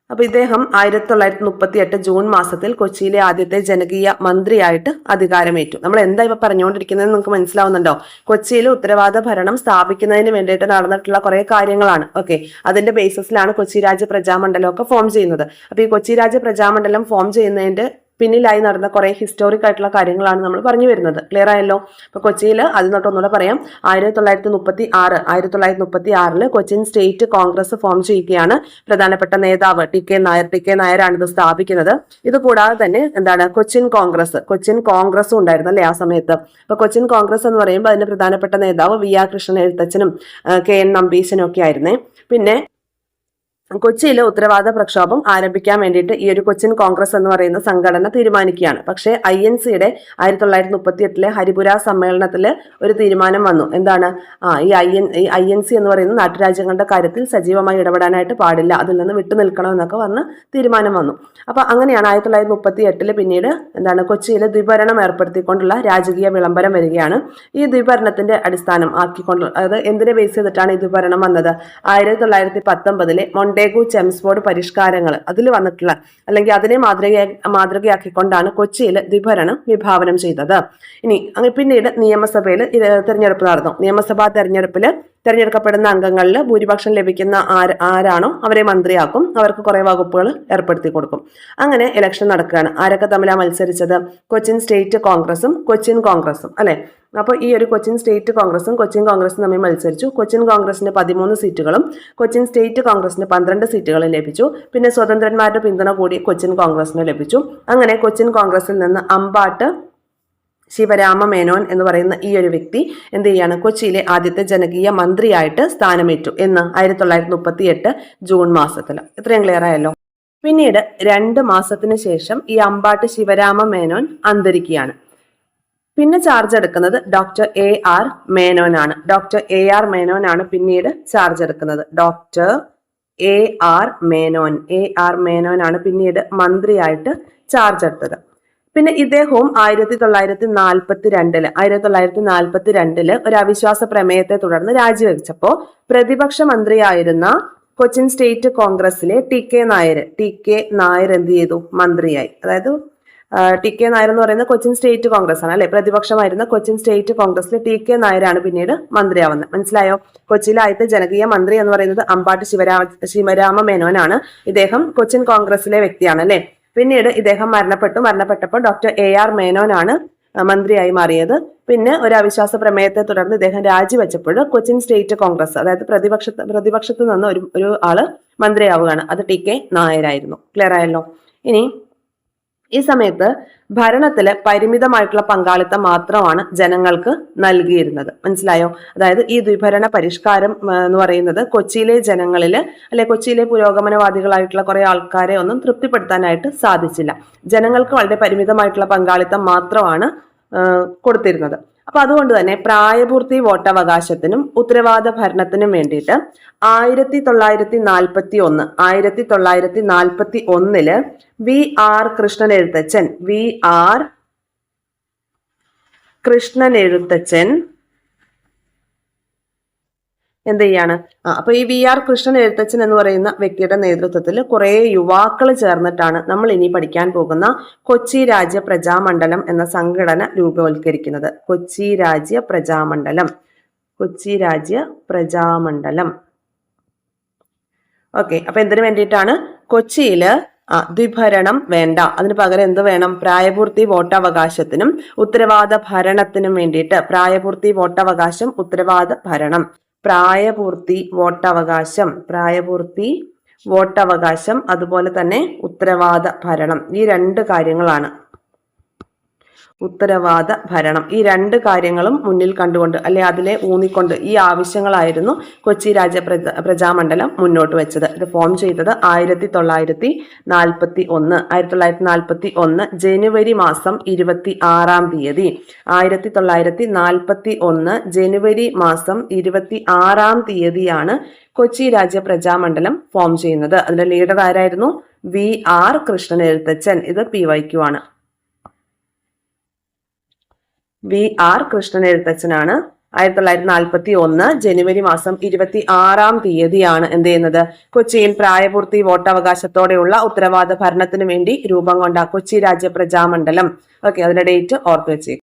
S1: അപ്പൊ ഇദ്ദേഹം ആയിരത്തി തൊള്ളായിരത്തി മുപ്പത്തി എട്ട് ജൂൺ മാസത്തിൽ കൊച്ചിയിലെ ആദ്യത്തെ ജനകീയ മന്ത്രിയായിട്ട് അധികാരമേറ്റു. നമ്മൾ എന്താ ഇപ്പൊ പറഞ്ഞുകൊണ്ടിരിക്കുന്നത് നിങ്ങൾക്ക് മനസ്സിലാവുന്നുണ്ടോ? കൊച്ചിയിൽ ഉത്തരവാദ ഭരണം സ്ഥാപിക്കുന്നതിന് വേണ്ടിയിട്ട് നടന്നിട്ടുള്ള കുറെ കാര്യങ്ങളാണ്. ഓക്കെ. അതിന്റെ ബേസിസിലാണ് കൊച്ചി രാജ്യ പ്രജാമണ്ഡലം ഒക്കെ ഫോം ചെയ്യുന്നത്. അപ്പൊ ഈ കൊച്ചി രാജ്യ പ്രജാമണ്ഡലം ഫോം ചെയ്യുന്നതിന്റെ പിന്നിലായി നടന്ന കുറേ ഹിസ്റ്റോറിക് ആയിട്ടുള്ള കാര്യങ്ങളാണ് നമ്മൾ പറഞ്ഞു വരുന്നത്. ക്ലിയർ ആയല്ലോ? അപ്പോൾ കൊച്ചിയിൽ അതിൽ തൊട്ട് ഒന്നുകൂടെ പറയാം. ആയിരത്തി തൊള്ളായിരത്തി മുപ്പത്തി ആറ് ആയിരത്തി തൊള്ളായിരത്തി മുപ്പത്തി ആറിൽ കൊച്ചിൻ സ്റ്റേറ്റ് കോൺഗ്രസ് ഫോം ചെയ്യുകയാണ് പ്രധാനപ്പെട്ട നേതാവ് T K Nair. T K നായരാണ് ഇത് സ്ഥാപിക്കുന്നത്. ഇത് കൂടാതെ തന്നെ എന്താണ്? കൊച്ചിൻ കോൺഗ്രസ് കൊച്ചിൻ കോൺഗ്രസ് ഉണ്ടായിരുന്നു അല്ലേ ആ സമയത്ത്? അപ്പൊ കൊച്ചിൻ കോൺഗ്രസ് എന്ന് പറയുമ്പോൾ അതിന്റെ പ്രധാനപ്പെട്ട നേതാവ് വി ആർ കൃഷ്ണൻ എഴുത്തച്ഛനും കെ എൻ നമ്പീശനും ഒക്കെ ആയിരുന്നേ. പിന്നെ കൊച്ചിയിൽ ഉത്തരവാദ പ്രക്ഷോഭം ആരംഭിക്കാൻ വേണ്ടിയിട്ട് ഈ ഒരു കൊച്ചിൻ കോൺഗ്രസ് എന്ന് പറയുന്ന സംഘടന തീരുമാനിക്കുകയാണ്. പക്ഷേ ഐ എൻ സിയുടെ ആയിരത്തി തൊള്ളായിരത്തി മുപ്പത്തി എട്ടിലെ ഹരിപുര സമ്മേളനത്തിൽ ഒരു തീരുമാനം വന്നു. എന്താണ്? ആ ഈ ഐ എൻ ഈ ഐ എൻ സി എന്ന് പറയുന്ന നാട്ടുരാജ്യങ്ങളുടെ കാര്യത്തിൽ സജീവമായി ഇടപെടാനായിട്ട് പാടില്ല. അതിൽ നിന്ന് വിട്ടു നിൽക്കണം എന്നൊക്കെ വന്ന് തീരുമാനം വന്നു. അപ്പോൾ അങ്ങനെയാണ് ആയിരത്തി തൊള്ളായിരത്തി മുപ്പത്തി എട്ടിൽ പിന്നീട് എന്താണ് കൊച്ചിയിൽ ദ്വിഭരണം ഏർപ്പെടുത്തിക്കൊണ്ടുള്ള രാജകീയ വിളംബരം വരികയാണ്. ഈ ദ്വിഭരണത്തിന്റെ അടിസ്ഥാനം ആക്കിക്കൊണ്ട് അതായത് എന്തിനെ ബേസ് ചെയ്തിട്ടാണ് ഈ ദ്വിഭരണം വന്നത്? ആയിരത്തി തൊള്ളായിരത്തി പത്തൊമ്പതിലെ മൊണ്ടേഗു ചെംസ്ബോർഡ് പരിഷ്കാരങ്ങൾ അതിൽ വന്നിട്ടുള്ള അല്ലെങ്കിൽ അതിനെ മാതൃക മാതൃകയാക്കിക്കൊണ്ടാണ് കൊച്ചിയിൽ ദ്വിഭരണം വിഭാവനം ചെയ്തത്. ഇനി പിന്നീട് നിയമസഭയിൽ തെരഞ്ഞെടുപ്പ് നടന്നു. നിയമസഭാ തെരഞ്ഞെടുപ്പിൽ തിരഞ്ഞെടുക്കപ്പെടുന്ന അംഗങ്ങളിൽ ഭൂരിപക്ഷം ലഭിക്കുന്ന ആര് ആരാണോ അവരെ മന്ത്രിയാക്കും. അവർക്ക് കുറേ വകുപ്പുകൾ ഏർപ്പെടുത്തി കൊടുക്കും. അങ്ങനെ ഇലക്ഷൻ നടക്കുകയാണ്. ആരൊക്കെ തമ്മിലാണ് മത്സരിച്ചത്? കൊച്ചിൻ സ്റ്റേറ്റ് കോൺഗ്രസും കൊച്ചിൻ കോൺഗ്രസും അല്ലെ? അപ്പോൾ ഈ ഒരു കൊച്ചിൻ സ്റ്റേറ്റ് കോൺഗ്രസും കൊച്ചിൻ കോൺഗ്രസും തമ്മിൽ മത്സരിച്ചു. കൊച്ചിൻ കോൺഗ്രസിന് പതിമൂന്ന് സീറ്റുകളും കൊച്ചിൻ സ്റ്റേറ്റ് കോൺഗ്രസിന് പന്ത്രണ്ട് സീറ്റുകളും ലഭിച്ചു. പിന്നെ സ്വതന്ത്രന്മാരുടെ പിന്തുണ കൂടി കൊച്ചിൻ കോൺഗ്രസിന് ലഭിച്ചു. അങ്ങനെ കൊച്ചിൻ കോൺഗ്രസിൽ നിന്ന് അമ്പാട്ട് ശിവരാമ മേനോൻ എന്ന് പറയുന്ന ഈ ഒരു വ്യക്തി എന്ത് ചെയ്യാണ്? കൊച്ചിയിലെ ആദ്യത്തെ ജനകീയ മന്ത്രിയായിട്ട് സ്ഥാനമേറ്റു എന്ന് ആയിരത്തി തൊള്ളായിരത്തി മുപ്പത്തി എട്ട് ജൂൺ മാസത്തിൽ ഇത്രയും ക്ലിയർ ആയല്ലോ? പിന്നീട് രണ്ട് മാസത്തിന് ശേഷം ഈ അമ്പാട്ട് ശിവരാമ മേനോൻ അന്തരിക്കുകയാണ്. പിന്നെ ചാർജ് എടുക്കുന്നത് ഡോക്ടർ എ ആർ മേനോനാണ് ഡോക്ടർ എ ആർ മേനോനാണ് പിന്നീട് ചാർജ് എടുക്കുന്നത്. Doctor A R Menon. A R മേനോനാണ് പിന്നീട് മന്ത്രിയായിട്ട് ചാർജ് എടുത്തത്. പിന്നെ ഇദ്ദേഹവും ആയിരത്തി തൊള്ളായിരത്തി നാൽപ്പത്തി രണ്ടിൽ ആയിരത്തി തൊള്ളായിരത്തി നാൽപ്പത്തി രണ്ടിൽ ഒരു അവിശ്വാസ പ്രമേയത്തെ തുടർന്ന് രാജിവെച്ചപ്പോ പ്രതിപക്ഷ മന്ത്രിയായിരുന്ന കൊച്ചിൻ സ്റ്റേറ്റ് കോൺഗ്രസിലെ T K Nair T K Nair എന്ത് ചെയ്തു? മന്ത്രിയായി. അതായത് ടി കെ നായർ എന്ന് പറയുന്ന കൊച്ചിൻ സ്റ്റേറ്റ് കോൺഗ്രസ് ആണ് അല്ലെ? പ്രതിപക്ഷമായിരുന്ന കൊച്ചിൻ സ്റ്റേറ്റ് കോൺഗ്രസിലെ ടി കെ നായരാണ് പിന്നീട് മന്ത്രിയാവുന്നത്. മനസ്സിലായോ? കൊച്ചിയിലെ ആദ്യത്തെ ജനകീയ മന്ത്രി എന്ന് പറയുന്നത് അമ്പാട്ട് ശിവരാമ ശിവരാമ മേനോനാണ്. ഇദ്ദേഹം കൊച്ചിൻ കോൺഗ്രസിലെ വ്യക്തിയാണ് അല്ലെ? പിന്നീട് ഇദ്ദേഹം മരണപ്പെട്ടു. മരണപ്പെട്ടപ്പോൾ ഡോക്ടർ എ ആർ മേനോനാണ് മന്ത്രിയായി മാറിയത്. പിന്നെ ഒരു അവിശ്വാസ പ്രമേയത്തെ തുടർന്ന് ഇദ്ദേഹം രാജിവെച്ചപ്പോൾ കൊച്ചിൻ സ്റ്റേറ്റ് കോൺഗ്രസ് അതായത് പ്രതിപക്ഷ പ്രതിപക്ഷത്ത് നിന്ന് ഒരു ഒരു ആൾ മന്ത്രിയാവുകയാണ്. അത് ടി കെ നായരായിരുന്നു. ക്ലിയർ ആയല്ലോ? ഇനി ഈ സമയത്ത് ഭരണത്തിൽ പരിമിതമായിട്ടുള്ള പങ്കാളിത്തം മാത്രമാണ് ജനങ്ങൾക്ക് നൽകിയിരുന്നത്. മനസ്സിലായോ? അതായത് ഈ ദ്വിഭരണ പരിഷ്കാരം എന്ന് പറയുന്നത് കൊച്ചിയിലെ ജനങ്ങളിൽ അല്ലെ കൊച്ചിയിലെ പുരോഗമനവാദികളായിട്ടുള്ള കുറെ ആൾക്കാരെ ഒന്നും തൃപ്തിപ്പെടുത്താനായിട്ട് സാധിച്ചില്ല. ജനങ്ങൾക്ക് വളരെ പരിമിതമായിട്ടുള്ള പങ്കാളിത്തം മാത്രമാണ് കൊടുത്തിരുന്നത്. അപ്പൊ അതുകൊണ്ട് തന്നെ പ്രായപൂർത്തി വോട്ടവകാശത്തിനും ഉത്തരവാദ ഭരണത്തിനും വേണ്ടിയിട്ട് ആയിരത്തി തൊള്ളായിരത്തി നാൽപ്പത്തി ഒന്ന് ആയിരത്തി തൊള്ളായിരത്തി നാൽപ്പത്തി ഒന്നിൽ V R Krishnan Ezhuthachan V R Krishnan Ezhuthachan എന്ത് ചെയ്യാണ്? അപ്പൊ ഈ വി ആർ കൃഷ്ണൻ എഴുത്തച്ഛൻ എന്ന് പറയുന്ന വ്യക്തിയുടെ നേതൃത്വത്തിൽ കുറെ യുവാക്കൾ ചേർന്നിട്ടാണ് നമ്മൾ ഇനി പഠിക്കാൻ പോകുന്ന കൊച്ചി രാജ്യ പ്രജാമണ്ഡലം എന്ന സംഘടന രൂപവത്കരിക്കുന്നത് കൊച്ചി രാജ്യ പ്രജാമണ്ഡലം. കൊച്ചി രാജ്യ പ്രജാമണ്ഡലം. ഓക്കെ അപ്പൊ എന്തിനു വേണ്ടിയിട്ടാണ്? കൊച്ചിയിൽ ദ്വിഭരണം വേണ്ട. അതിന് പകരം എന്ത് വേണം? പ്രായപൂർത്തി വോട്ടവകാശത്തിനും ഉത്തരവാദ ഭരണത്തിനും വേണ്ടിയിട്ട് പ്രായപൂർത്തി വോട്ടവകാശം ഉത്തരവാദ ഭരണം. പ്രായപൂർത്തി വോട്ടവകാശം. പ്രായപൂർത്തി വോട്ടവകാശം അതുപോലെ തന്നെ ഉത്തരവാദ ഭരണം. ഈ രണ്ട് കാര്യങ്ങളാണ്. ഉത്തരവാദ ഭരണം. ഈ രണ്ട് കാര്യങ്ങളും മുന്നിൽ കണ്ടുകൊണ്ട് അല്ലെ അതിലെ ഊന്നിക്കൊണ്ട് ഈ ആവശ്യങ്ങളായിരുന്നു കൊച്ചി രാജ പ്രജാമണ്ഡലം മുന്നോട്ട് വെച്ചത്. ഇത് ഫോം ചെയ്തത് ആയിരത്തി തൊള്ളായിരത്തി നാൽപ്പത്തി ഒന്ന് ആയിരത്തി തൊള്ളായിരത്തി നാൽപ്പത്തി ഒന്ന് ജനുവരി മാസം ഇരുപത്തി ആറാം തീയതി. ആയിരത്തി തൊള്ളായിരത്തി നാൽപ്പത്തി ഒന്ന് ജനുവരി മാസം ഇരുപത്തി ആറാം തീയതിയാണ് കൊച്ചി രാജ്യ പ്രജാമണ്ഡലം ഫോം ചെയ്യുന്നത്. അതിന്റെ ലീഡർ ആരായിരുന്നു? വി ആർ കൃഷ്ണൻ എഴുത്തച്ഛൻ ഇത് പി വൈക്യു ആണ്. വി ആർ കൃഷ്ണൻ എഴുത്തച്ഛനാണ്. ആയിരത്തി തൊള്ളായിരത്തി നാൽപ്പത്തി ഒന്ന് ജനുവരി മാസം ഇരുപത്തി ആറാം തീയതിയാണ് എന്ത് ചെയ്യുന്നത്? കൊച്ചിയിൽ പ്രായപൂർത്തി വോട്ടവകാശത്തോടെയുള്ള ഉത്തരവാദ ഭരണത്തിന് വേണ്ടി രൂപം കൊണ്ട കൊച്ചി രാജ്യ പ്രജാമണ്ഡലം. ഓക്കെ അതിന്റെ ഡേറ്റ് ഓർത്ത് വെച്ചേക്കും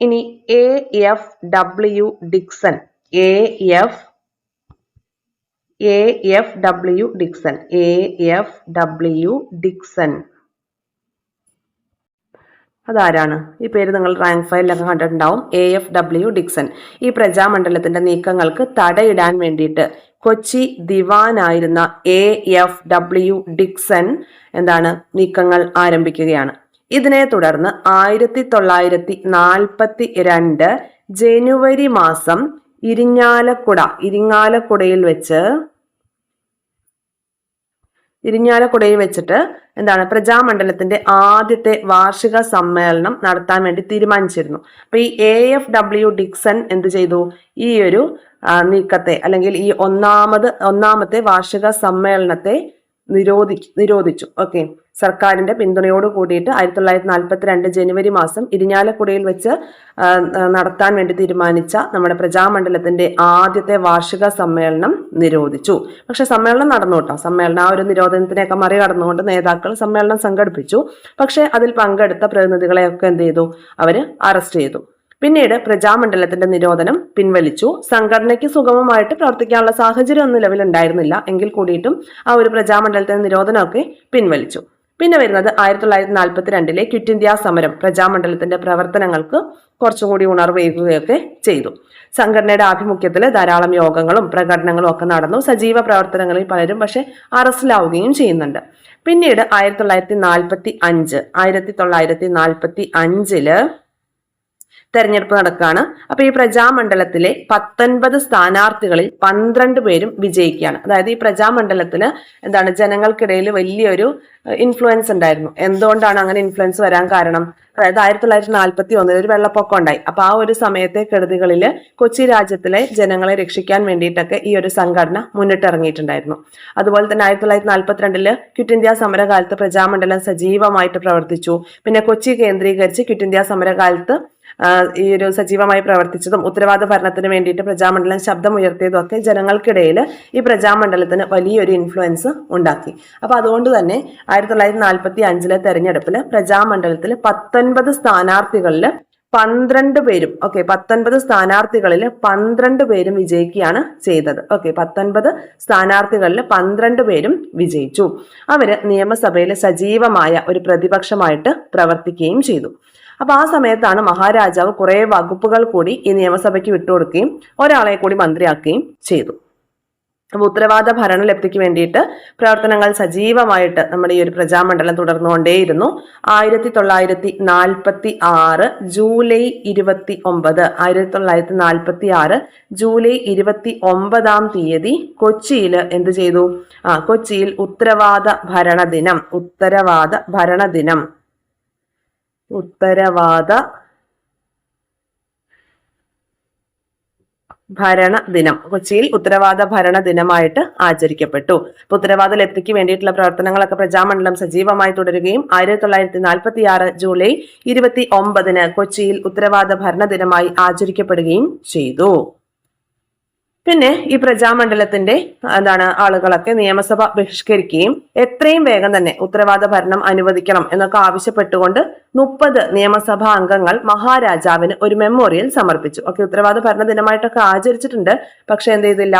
S1: ഇനി A F W Dixon. A F A F W Dixon. A F W Dixon. അതാരാണ്? ഈ പേര് നിങ്ങൾ റാങ്ക് ഫയലിലൊക്കെ കണ്ടിട്ടുണ്ടാവും. എ എഫ് ഡബ്ല്യു ഡിക്സൺ ഈ പ്രജാമണ്ഡലത്തിന്റെ നീക്കങ്ങൾക്ക് തടയിടാൻ വേണ്ടിയിട്ട് കൊച്ചി ദിവാനായിരുന്ന എ എഫ് ഡബ്ല്യു ഡിക്സൺ എന്താണ്? നീക്കങ്ങൾ ആരംഭിക്കുകയാണ്. ഇതിനെ തുടർന്ന് ആയിരത്തി തൊള്ളായിരത്തി നാൽപ്പത്തി രണ്ട് ജനുവരി മാസം ഇരിഞ്ഞാലക്കുട ഇരിങ്ങാലക്കുടയിൽ വെച്ച് ഇരിഞ്ഞാലക്കുടയിൽ വെച്ചിട്ട് എന്താണ് പ്രജാമണ്ഡലത്തിന്റെ ആദ്യത്തെ വാർഷിക സമ്മേളനം നടത്താൻ വേണ്ടി തീരുമാനിച്ചിരുന്നു. അപ്പൊ ഈ എ എഫ് ഡബ്ല്യു ഡിക്സൺ എന്ത് ചെയ്തു? ഈ ഒരു നീക്കത്തെ അല്ലെങ്കിൽ ഈ ഒന്നാമത് ഒന്നാമത്തെ വാർഷിക സമ്മേളനത്തെ നിരോധി നിരോധിച്ചു. ഓക്കെ സർക്കാരിന്റെ പിന്തുണയോട് കൂടിയിട്ട് ആയിരത്തി തൊള്ളായിരത്തി നാൽപ്പത്തി രണ്ട് ജനുവരി മാസം ഇരിഞ്ഞാലക്കുടയിൽ വെച്ച് നടത്താൻ വേണ്ടി തീരുമാനിച്ച നമ്മുടെ പ്രജാമണ്ഡലത്തിന്റെ ആദ്യത്തെ വാർഷിക സമ്മേളനം നിരോധിച്ചു. പക്ഷെ സമ്മേളനം നടന്നു സമ്മേളനം ആ ഒരു നിരോധനത്തിനെയൊക്കെ മറികടന്നുകൊണ്ട് നേതാക്കൾ സമ്മേളനം സംഘടിപ്പിച്ചു. പക്ഷെ അതിൽ പങ്കെടുത്ത പ്രതിനിധികളെയൊക്കെ എന്ത് ചെയ്തു? അവർ അറസ്റ്റ് ചെയ്തു. പിന്നീട് പ്രജാമണ്ഡലത്തിന്റെ നിരോധനം പിൻവലിച്ചു. സംഘടനയ്ക്ക് സുഗമമായിട്ട് പ്രവർത്തിക്കാനുള്ള സാഹചര്യം ഒന്നും നിലവിലുണ്ടായിരുന്നില്ല എങ്കിൽ കൂടിയിട്ടും ആ ഒരു പ്രജാമണ്ഡലത്തിന്റെ നിരോധനമൊക്കെ പിൻവലിച്ചു. പിന്നെ വരുന്നത് ആയിരത്തി തൊള്ളായിരത്തി നാൽപ്പത്തി രണ്ടിലെ ക്വിറ്റ് ഇന്ത്യ സമരം. പ്രജാമണ്ഡലത്തിന്റെ പ്രവർത്തനങ്ങൾക്ക് കുറച്ചുകൂടി ഉണർവേകുകയൊക്കെ ചെയ്തു. സംഘടനയുടെ ആഭിമുഖ്യത്തിൽ ധാരാളം യോഗങ്ങളും പ്രകടനങ്ങളും ഒക്കെ നടന്നു. സജീവ പ്രവർത്തനങ്ങളിൽ പലരും പക്ഷെ അറസ്റ്റിലാവുകയും ചെയ്യുന്നുണ്ട്. പിന്നീട് ആയിരത്തി തൊള്ളായിരത്തി നാൽപ്പത്തി അഞ്ച് ആയിരത്തി തൊള്ളായിരത്തി നാൽപ്പത്തി അഞ്ചിൽ തെരഞ്ഞെടുപ്പ് നടക്കുകയാണ് അപ്പൊ ഈ പ്രജാമണ്ഡലത്തിലെ പത്തൊൻപത് സ്ഥാനാർത്ഥികളിൽ പന്ത്രണ്ട് പേരും വിജയിക്കുകയാണ്. അതായത് ഈ പ്രജാമണ്ഡലത്തിന് എന്താണ് ജനങ്ങൾക്കിടയിൽ വലിയൊരു ഇൻഫ്ലുവൻസ് ഉണ്ടായിരുന്നു. എന്തുകൊണ്ടാണ് അങ്ങനെ ഇൻഫ്ലുവൻസ് വരാൻ കാരണം? അതായത് ആയിരത്തി തൊള്ളായിരത്തി നാൽപ്പത്തി ഒന്നിൽ ഒരു വെള്ളപ്പൊക്കം ഉണ്ടായി. അപ്പൊ ആ ഒരു സമയത്തെ കെടുതികളിൽ കൊച്ചി രാജ്യത്തിലെ ജനങ്ങളെ രക്ഷിക്കാൻ വേണ്ടിയിട്ടൊക്കെ ഈ ഒരു സംഘടന മുന്നിട്ടിറങ്ങിയിട്ടുണ്ടായിരുന്നു. അതുപോലെ തന്നെ ആയിരത്തി തൊള്ളായിരത്തി നാൽപ്പത്തിരണ്ടിൽ ക്വിറ്റ് ഇന്ത്യ സമരകാലത്ത് പ്രജാമണ്ഡലം സജീവമായിട്ട് പ്രവർത്തിച്ചു. പിന്നെ കൊച്ചി കേന്ദ്രീകരിച്ച് ക്വിറ്റ് ഇന്ത്യ സമരകാലത്ത് ഈ ഒരു സജീവമായി പ്രവർത്തിച്ചതും ഉത്തരവാദ ഭരണത്തിന് വേണ്ടിയിട്ട് പ്രജാമണ്ഡലം ശബ്ദമുയർത്തിയതും ഒക്കെ ജനങ്ങൾക്കിടയിൽ ഈ പ്രജാമണ്ഡലത്തിന് വലിയൊരു ഇൻഫ്ലുവൻസ് ഉണ്ടാക്കി. അപ്പൊ അതുകൊണ്ട് തന്നെ ആയിരത്തി തൊള്ളായിരത്തി നാൽപ്പത്തി അഞ്ചിലെ തെരഞ്ഞെടുപ്പിൽ പ്രജാമണ്ഡലത്തിൽ പത്തൊൻപത് സ്ഥാനാർത്ഥികളിൽ പന്ത്രണ്ട് പേരും ഓക്കെ പത്തൊൻപത് സ്ഥാനാർത്ഥികളിൽ പന്ത്രണ്ട് പേരും വിജയിക്കുകയാണ് ചെയ്തത്. ഓക്കെ പത്തൊൻപത് സ്ഥാനാർത്ഥികളിൽ പന്ത്രണ്ട് പേരും വിജയിച്ചു. അവർ നിയമസഭയിൽ സജീവമായ ഒരു പ്രതിപക്ഷമായിട്ട് പ്രവർത്തിക്കുകയും ചെയ്തു. അപ്പൊ ആ സമയത്താണ് മഹാരാജാവ് കുറെ വകുപ്പുകൾ കൂടി ഈ നിയമസഭയ്ക്ക് വിട്ടുകൊടുക്കുകയും ഒരാളെ കൂടി മന്ത്രിയാക്കുകയും ചെയ്തു. അപ്പൊ ഉത്തരവാദ ഭരണലബ്ധിക്ക് വേണ്ടിയിട്ട് പ്രവർത്തനങ്ങൾ സജീവമായിട്ട് നമ്മുടെ ഈ ഒരു പ്രജാമണ്ഡലം തുടർന്നുകൊണ്ടേയിരുന്നു. ആയിരത്തി തൊള്ളായിരത്തി നാൽപ്പത്തി ആറ് ജൂലൈ ഇരുപത്തി ഒമ്പത് ആയിരത്തി തൊള്ളായിരത്തി നാൽപ്പത്തി ആറ് ജൂലൈ ഇരുപത്തി ഒമ്പതാം തീയതി കൊച്ചിയിൽ എന്ത് ചെയ്തു? ആ കൊച്ചിയിൽ ഉത്തരവാദ ഭരണദിനം ഉത്തരവാദ ഭരണദിനം ഉത്തരവാദ ഭരണ ദിനം. കൊച്ചിയിൽ ഉത്തരവാദ ഭരണ ദിനമായിട്ട് ആചരിക്കപ്പെട്ടു. ഉത്തരവാദ ലബ്ധിക്ക് വേണ്ടിയിട്ടുള്ള പ്രവർത്തനങ്ങളൊക്കെ പ്രജാമണ്ഡലം സജീവമായി തുടരുകയും ആയിരത്തി തൊള്ളായിരത്തി നാൽപ്പത്തി ആറ് ജൂലൈ ഇരുപത്തി ഒമ്പതിന് കൊച്ചിയിൽ ഉത്തരവാദ ഭരണ ദിനമായി ആചരിക്കപ്പെടുകയും ചെയ്തു. പിന്നെ ഈ പ്രജാമണ്ഡലത്തിന്റെ എന്താണ് ആളുകളൊക്കെ നിയമസഭ ബഹിഷ്കരിക്കുകയും എത്രയും വേഗം തന്നെ ഉത്തരവാദ ഭരണം അനുവദിക്കണം എന്നൊക്കെ ആവശ്യപ്പെട്ടുകൊണ്ട് മുപ്പത് നിയമസഭാ അംഗങ്ങൾ മഹാരാജാവിന് ഒരു മെമ്മോറിയൽ സമർപ്പിച്ചു. ഓക്കെ ഉത്തരവാദ ഭരണ ദിനമായിട്ടൊക്കെ ആചരിച്ചിട്ടുണ്ട്. പക്ഷെ എന്ത് ചെയ്തില്ല?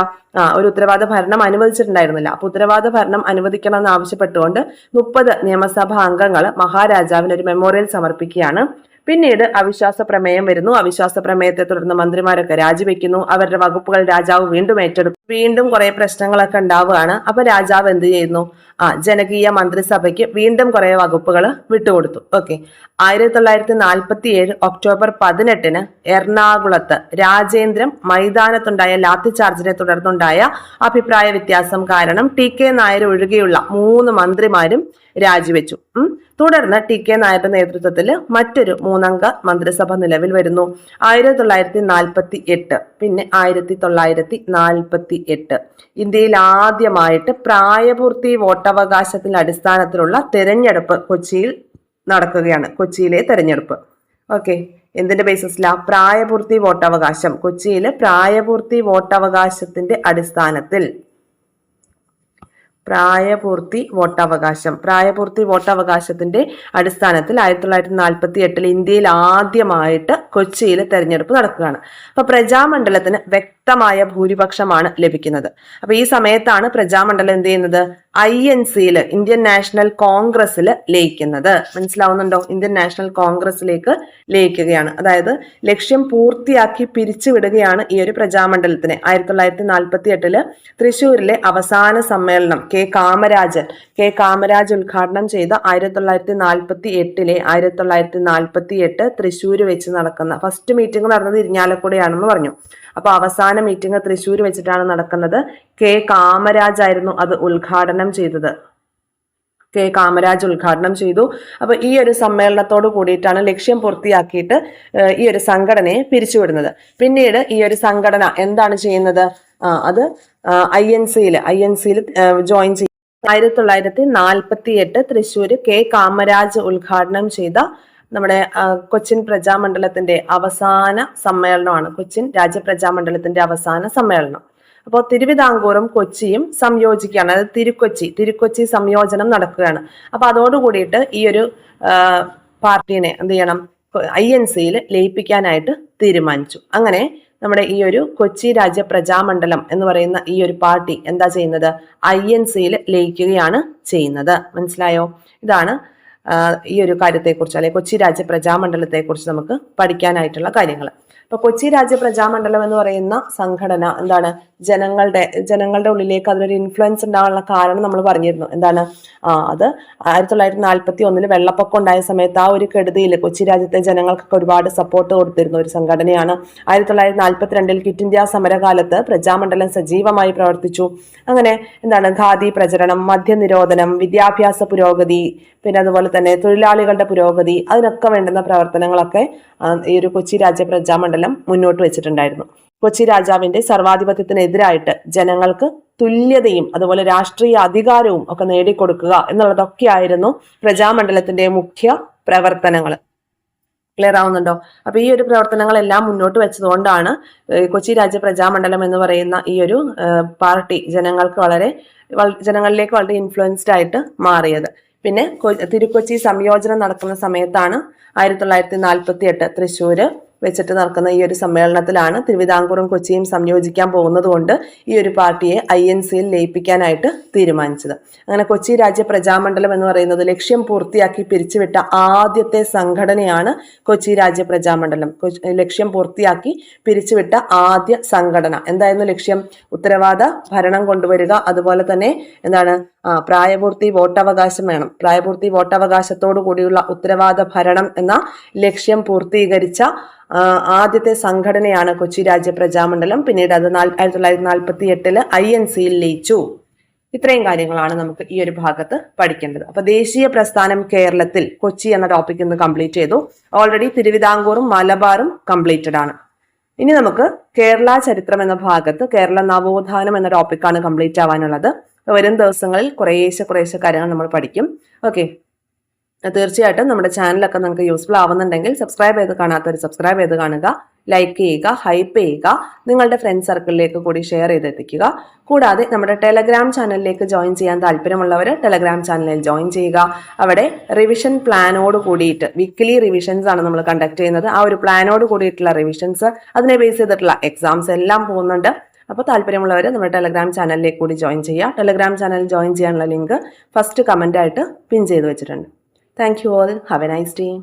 S1: ഒരു ഉത്തരവാദ ഭരണം അനുവദിച്ചിട്ടുണ്ടായിരുന്നില്ല. അപ്പൊ ഉത്തരവാദ ഭരണം അനുവദിക്കണം എന്ന് ആവശ്യപ്പെട്ടുകൊണ്ട് മുപ്പത് നിയമസഭാ അംഗങ്ങൾ മഹാരാജാവിന് ഒരു മെമ്മോറിയൽ സമർപ്പിക്കുകയാണ്. പിന്നീട് അവിശ്വാസ പ്രമേയം വരുന്നു. അവിശ്വാസ പ്രമേയത്തെ തുടർന്ന് മന്ത്രിമാരൊക്കെ രാജിവെക്കുന്നു. അവരുടെ വകുപ്പുകൾ രാജാവ് വീണ്ടും ഏറ്റെടുക്കും വീണ്ടും കുറെ പ്രശ്നങ്ങളൊക്കെ ഉണ്ടാവുകയാണ്. അപ്പൊ രാജാവ് എന്ത് ചെയ്യുന്നു? ആ ജനകീയ മന്ത്രിസഭയ്ക്ക് വീണ്ടും കുറെ വകുപ്പുകൾ വിട്ടുകൊടുത്തു. ഓക്കെ. ആയിരത്തി തൊള്ളായിരത്തി നാൽപ്പത്തി ഏഴ് ഒക്ടോബർ പതിനെട്ടിന് എറണാകുളത്ത് രാജേന്ദ്രം മൈതാനത്തുണ്ടായ ലാത്തി ചാർജിനെ തുടർന്നുണ്ടായ അഭിപ്രായ വ്യത്യാസം കാരണം ടി കെ നായർ ഒഴികെയുള്ള മൂന്ന് മന്ത്രിമാരും രാജിവെച്ചു. തുടർന്ന് ടി കെ നായരുടെ നേതൃത്വത്തിൽ മറ്റൊരു മൂന്നംഗ മന്ത്രിസഭ നിലവിൽ വരുന്നു. ആയിരത്തി തൊള്ളായിരത്തി നാൽപ്പത്തി എട്ട് പിന്നെ ആയിരത്തി തൊള്ളായിരത്തി നാൽപ്പത്തി എട്ട് ഇന്ത്യയിൽ ആദ്യമായിട്ട് പ്രായപൂർത്തി വോട്ടവകാശത്തിന്റെ അടിസ്ഥാനത്തിലുള്ള തെരഞ്ഞെടുപ്പ് കൊച്ചിയിൽ നടക്കുകയാണ്. കൊച്ചിയിലെ തെരഞ്ഞെടുപ്പ്. ഓക്കെ. എന്തിന്റെ ബേസിസിലാ പ്രായപൂർത്തി വോട്ടവകാശം. കൊച്ചിയിലെ പ്രായപൂർത്തി വോട്ടവകാശത്തിന്റെ അടിസ്ഥാനത്തിൽ പ്രായപൂർത്തി വോട്ടവകാശം. പ്രായപൂർത്തി വോട്ടവകാശത്തിന്റെ അടിസ്ഥാനത്തിൽ ആയിരത്തി തൊള്ളായിരത്തി നാൽപ്പത്തി എട്ടിൽ ഇന്ത്യയിൽ ആദ്യമായിട്ട് കൊച്ചിയിൽ തെരഞ്ഞെടുപ്പ് നടക്കുകയാണ്. അപ്പൊ പ്രജാമണ്ഡലത്തിന് വ്യക്ത ശക്തമായ ഭൂരിപക്ഷമാണ് ലഭിക്കുന്നത്. അപ്പൊ ഈ സമയത്താണ് പ്രജാമണ്ഡലം എന്ത് ചെയ്യുന്നത്? ഐ എൻ സിയിൽ ഇന്ത്യൻ നാഷണൽ കോൺഗ്രസ്സിൽ ലയിക്കുന്നത്. മനസ്സിലാവുന്നുണ്ടോ? ഇന്ത്യൻ നാഷണൽ കോൺഗ്രസ്സിലേക്ക് ലയിക്കുകയാണ്. അതായത് ലക്ഷ്യം പൂർത്തിയാക്കി പിരിച്ചുവിടുകയാണ് ഈ ഒരു പ്രജാമണ്ഡലത്തിനെ. ആയിരത്തി തൊള്ളായിരത്തി നാൽപ്പത്തി എട്ടിൽ തൃശ്ശൂരിലെ അവസാന സമ്മേളനം കെ കാമരാജൻ കെ കാമരാജ് ഉദ്ഘാടനം ചെയ്ത ആയിരത്തി തൊള്ളായിരത്തി നാൽപ്പത്തി എട്ടിലെ ആയിരത്തി തൊള്ളായിരത്തി നാൽപ്പത്തി എട്ട് തൃശ്ശൂർ വെച്ച് നടക്കുന്ന ഫസ്റ്റ് മീറ്റിംഗ് നടന്നത് ഇരിഞ്ഞാലക്കുടയാണെന്ന് പറഞ്ഞു. അപ്പൊ അവസാന മീറ്റിംഗ് തൃശൂർ വെച്ചിട്ടാണ് നടക്കുന്നത്. കെ. കാമരാജ് ആയിരുന്നു അത് ഉദ്ഘാടനം ചെയ്തത്. കെ. കാമരാജ് ഉദ്ഘാടനം ചെയ്തു. അപ്പൊ ഈ ഒരു സമ്മേളനത്തോട് കൂടിയിട്ടാണ് ലക്ഷ്യം പൂർത്തിയാക്കിയിട്ട് ഈ ഒരു സംഘടനയെ പിരിച്ചുവിടുന്നത്. പിന്നീട് ഈ ഒരു സംഘടന എന്താണ് ചെയ്യുന്നത്? അത് ഐ എൻ സിയിൽ ഐ എൻ സിയിൽ ജോയിൻ ചെയ്യും ആയിരത്തി തൊള്ളായിരത്തി നാൽപ്പത്തി എട്ട് തൃശ്ശൂർ കെ. കാമരാജ് ഉദ്ഘാടനം ചെയ്ത നമ്മുടെ കൊച്ചിൻ പ്രജാമണ്ഡലത്തിന്റെ അവസാന സമ്മേളനമാണ്. കൊച്ചിൻ രാജ്യപ്രജാമണ്ഡലത്തിന്റെ അവസാന സമ്മേളനം. അപ്പോൾ തിരുവിതാംകൂറും കൊച്ചിയും സംയോജിക്കുകയാണ്. അതായത് തിരുക്കൊച്ചി തിരുക്കൊച്ചി സംയോജനം നടക്കുകയാണ്. അപ്പൊ അതോടുകൂടിയിട്ട് ഈ ഒരു പാർട്ടീനെ എന്ത് ചെയ്യണം? ഐ എൻ സിയിൽ ലയിപ്പിക്കാനായിട്ട് തീരുമാനിച്ചു. അങ്ങനെ നമ്മുടെ ഈ ഒരു കൊച്ചി രാജ്യ പ്രജാമണ്ഡലം എന്ന് പറയുന്ന ഈ ഒരു പാർട്ടി എന്താ ചെയ്യുന്നത്? ഐ എൻ സിയിൽ ലയിക്കുകയാണ് ചെയ്യുന്നത്. മനസ്സിലായോ? ഇതാണ് ഈ ഒരു കാര്യത്തെക്കുറിച്ച് അല്ലെങ്കിൽ കൊച്ചി രാജ്യ പ്രജാമണ്ഡലത്തെക്കുറിച്ച് നമുക്ക് പഠിക്കാനായിട്ടുള്ള കാര്യങ്ങൾ. ഇപ്പൊ കൊച്ചി രാജ്യ പ്രജാമണ്ഡലം എന്ന് പറയുന്ന സംഘടന എന്താണ്? ജനങ്ങളുടെ ജനങ്ങളുടെ ഉള്ളിലേക്ക് അതിനൊരു ഇൻഫ്ലുവൻസ് ഉണ്ടാകാനുള്ള കാരണം നമ്മൾ പറഞ്ഞിരുന്നു. എന്താണ്? അത് ആയിരത്തി തൊള്ളായിരത്തി നാൽപ്പത്തി ഒന്നിൽ വെള്ളപ്പൊക്കം ഉണ്ടായ സമയത്ത് ആ ഒരു കെടുതിയിൽ കൊച്ചി രാജ്യത്തെ ജനങ്ങൾക്കൊക്കെ ഒരുപാട് സപ്പോർട്ട് കൊടുത്തിരുന്ന ഒരു സംഘടനയാണ്. ആയിരത്തി തൊള്ളായിരത്തി നാൽപ്പത്തിരണ്ടിൽ ക്വിറ്റ് ഇന്ത്യ സമരകാലത്ത് പ്രജാമണ്ഡലം സജീവമായി പ്രവർത്തിച്ചു. അങ്ങനെ എന്താണ്? ഖാദി പ്രചരണം മദ്യനിരോധനം വിദ്യാഭ്യാസ പുരോഗതി പിന്നെ അതുപോലെ തന്നെ തൊഴിലാളികളുടെ പുരോഗതി അതിനൊക്കെ വേണ്ടുന്ന പ്രവർത്തനങ്ങളൊക്കെ ഈ ഒരു കൊച്ചി രാജ്യ പ്രജാമണ്ഡലം മുന്നോട്ട് വെച്ചിട്ടുണ്ടായിരുന്നു. കൊച്ചി രാജാവിന്റെ സർവാധിപത്യത്തിനെതിരായിട്ട് ജനങ്ങൾക്ക് തുല്യതയും അതുപോലെ രാഷ്ട്രീയ അധികാരവും ഒക്കെ നേടിക്കൊടുക്കുക എന്നുള്ളതൊക്കെയായിരുന്നു പ്രജാമണ്ഡലത്തിന്റെ മുഖ്യ പ്രവർത്തനങ്ങൾ. ക്ലിയർ ആവുന്നുണ്ടോ? അപ്പൊ ഈ ഒരു പ്രവർത്തനങ്ങളെല്ലാം മുന്നോട്ട് വെച്ചതുകൊണ്ടാണ് കൊച്ചി രാജ്യ പ്രജാമണ്ഡലം എന്ന് പറയുന്ന ഈ ഒരു പാർട്ടി ജനങ്ങൾക്ക് വളരെ ജനങ്ങളിലേക്ക് വളരെ ഇൻഫ്ലുവൻസ്ഡ് ആയിട്ട് മാറിയത്. പിന്നെ തിരുക്കൊച്ചി സംയോജനം നടക്കുന്ന സമയത്താണ് ആയിരത്തി തൊള്ളായിരത്തി നാൽപ്പത്തി എട്ട് തൃശ്ശൂര് വെച്ചിട്ട് നടക്കുന്ന ഈ ഒരു സമ്മേളനത്തിലാണ് തിരുവിതാംകൂറും കൊച്ചിയും സംയോജിക്കാൻ പോകുന്നതുകൊണ്ട് ഈ ഒരു പാർട്ടിയെ ഐ എൻ സിയിൽ ലയിപ്പിക്കാനായിട്ട് തീരുമാനിച്ചത്. അങ്ങനെ കൊച്ചി രാജ്യ പ്രജാമണ്ഡലം എന്ന് പറയുന്നത് ലക്ഷ്യം പൂർത്തിയാക്കി പിരിച്ചുവിട്ട ആദ്യത്തെ സംഘടനയാണ് കൊച്ചി രാജ്യ പ്രജാമണ്ഡലം. ലക്ഷ്യം പൂർത്തിയാക്കി പിരിച്ചുവിട്ട ആദ്യ സംഘടന. എന്തായിരുന്നു ലക്ഷ്യം? ഉത്തരവാദ ഭരണം കൊണ്ടുവരിക അതുപോലെ തന്നെ എന്താണ്? പ്രായപൂർത്തി വോട്ടവകാശം വേണം. പ്രായപൂർത്തി വോട്ടവകാശത്തോടു കൂടിയുള്ള ഉത്തരവാദ ഭരണം എന്ന ലക്ഷ്യം പൂർത്തീകരിച്ച ആദ്യത്തെ സംഘടനയാണ് കൊച്ചി രാജ്യ പ്രജാമണ്ഡലം. പിന്നീട് അത് ആയിരത്തി തൊള്ളായിരത്തി നാൽപ്പത്തി എട്ടിൽ ഐ എൻ സിയിൽ ലയിച്ചു. ഇത്രയും കാര്യങ്ങളാണ് നമുക്ക് ഈ ഒരു ഭാഗത്ത് പഠിക്കേണ്ടത്. അപ്പൊ ദേശീയ പ്രസ്ഥാനം കേരളത്തിൽ കൊച്ചി എന്ന ടോപ്പിക് ഇന്ന് കംപ്ലീറ്റ് ചെയ്തു. ഓൾറെഡി തിരുവിതാംകൂറും മലബാറും കംപ്ലീറ്റഡ് ആണ്. ഇനി നമുക്ക് കേരള ചരിത്രം എന്ന ഭാഗത്ത് കേരള നവോത്ഥാനം എന്ന ടോപ്പിക്കാണ് കംപ്ലീറ്റ് ആവാനുള്ളത്. വരും ദിവസങ്ങളിൽ കുറേശ്ശെ കുറേശ്ശെ കാര്യങ്ങൾ നമ്മൾ പഠിക്കും. ഓക്കെ തീർച്ചയായിട്ടും നമ്മുടെ ചാനലൊക്കെ നിങ്ങൾക്ക് യൂസ്ഫുൾ ആവുന്നുണ്ടെങ്കിൽ സബ്സ്ക്രൈബ് ചെയ്ത് കാണാത്തവർ സബ്സ്ക്രൈബ് ചെയ്ത് കാണുക ലൈക്ക് ചെയ്യുക ഹൈപ്പ് ചെയ്യുക നിങ്ങളുടെ ഫ്രണ്ട് സർക്കിളിലേക്ക് കൂടി ഷെയർ ചെയ്തെത്തിക്കുക. കൂടാതെ നമ്മുടെ ടെലഗ്രാം ചാനലിലേക്ക് ജോയിൻ ചെയ്യാൻ താല്പര്യമുള്ളവർ ടെലഗ്രാം ചാനലിൽ ജോയിൻ ചെയ്യുക. അവിടെ റിവിഷൻ പ്ലാനോട് കൂടിയിട്ട് വീക്ക്ലി റിവിഷൻസ് ആണ് നമ്മൾ കണ്ടക്ട് ചെയ്യുന്നത്. ആ ഒരു പ്ലാനോട് കൂടിയിട്ടുള്ള റിവിഷൻസ് അതിനെ ബേസ് ചെയ്തിട്ടുള്ള എക്സാംസ് എല്ലാം പോകുന്നുണ്ട്. അപ്പോൾ താല്പര്യമുള്ളവർ നമ്മുടെ ടെലഗ്രാം ചാനലിലേക്ക് കൂടി ജോയിൻ ചെയ്യുക. ടെലഗ്രാം ചാനൽ ജോയിൻ ചെയ്യാനുള്ള ലിങ്ക് ഫസ്റ്റ് കമന്റായിട്ട് പിൻ ചെയ്ത് വെച്ചിട്ടുണ്ട്. Thank you all. Have a nice day.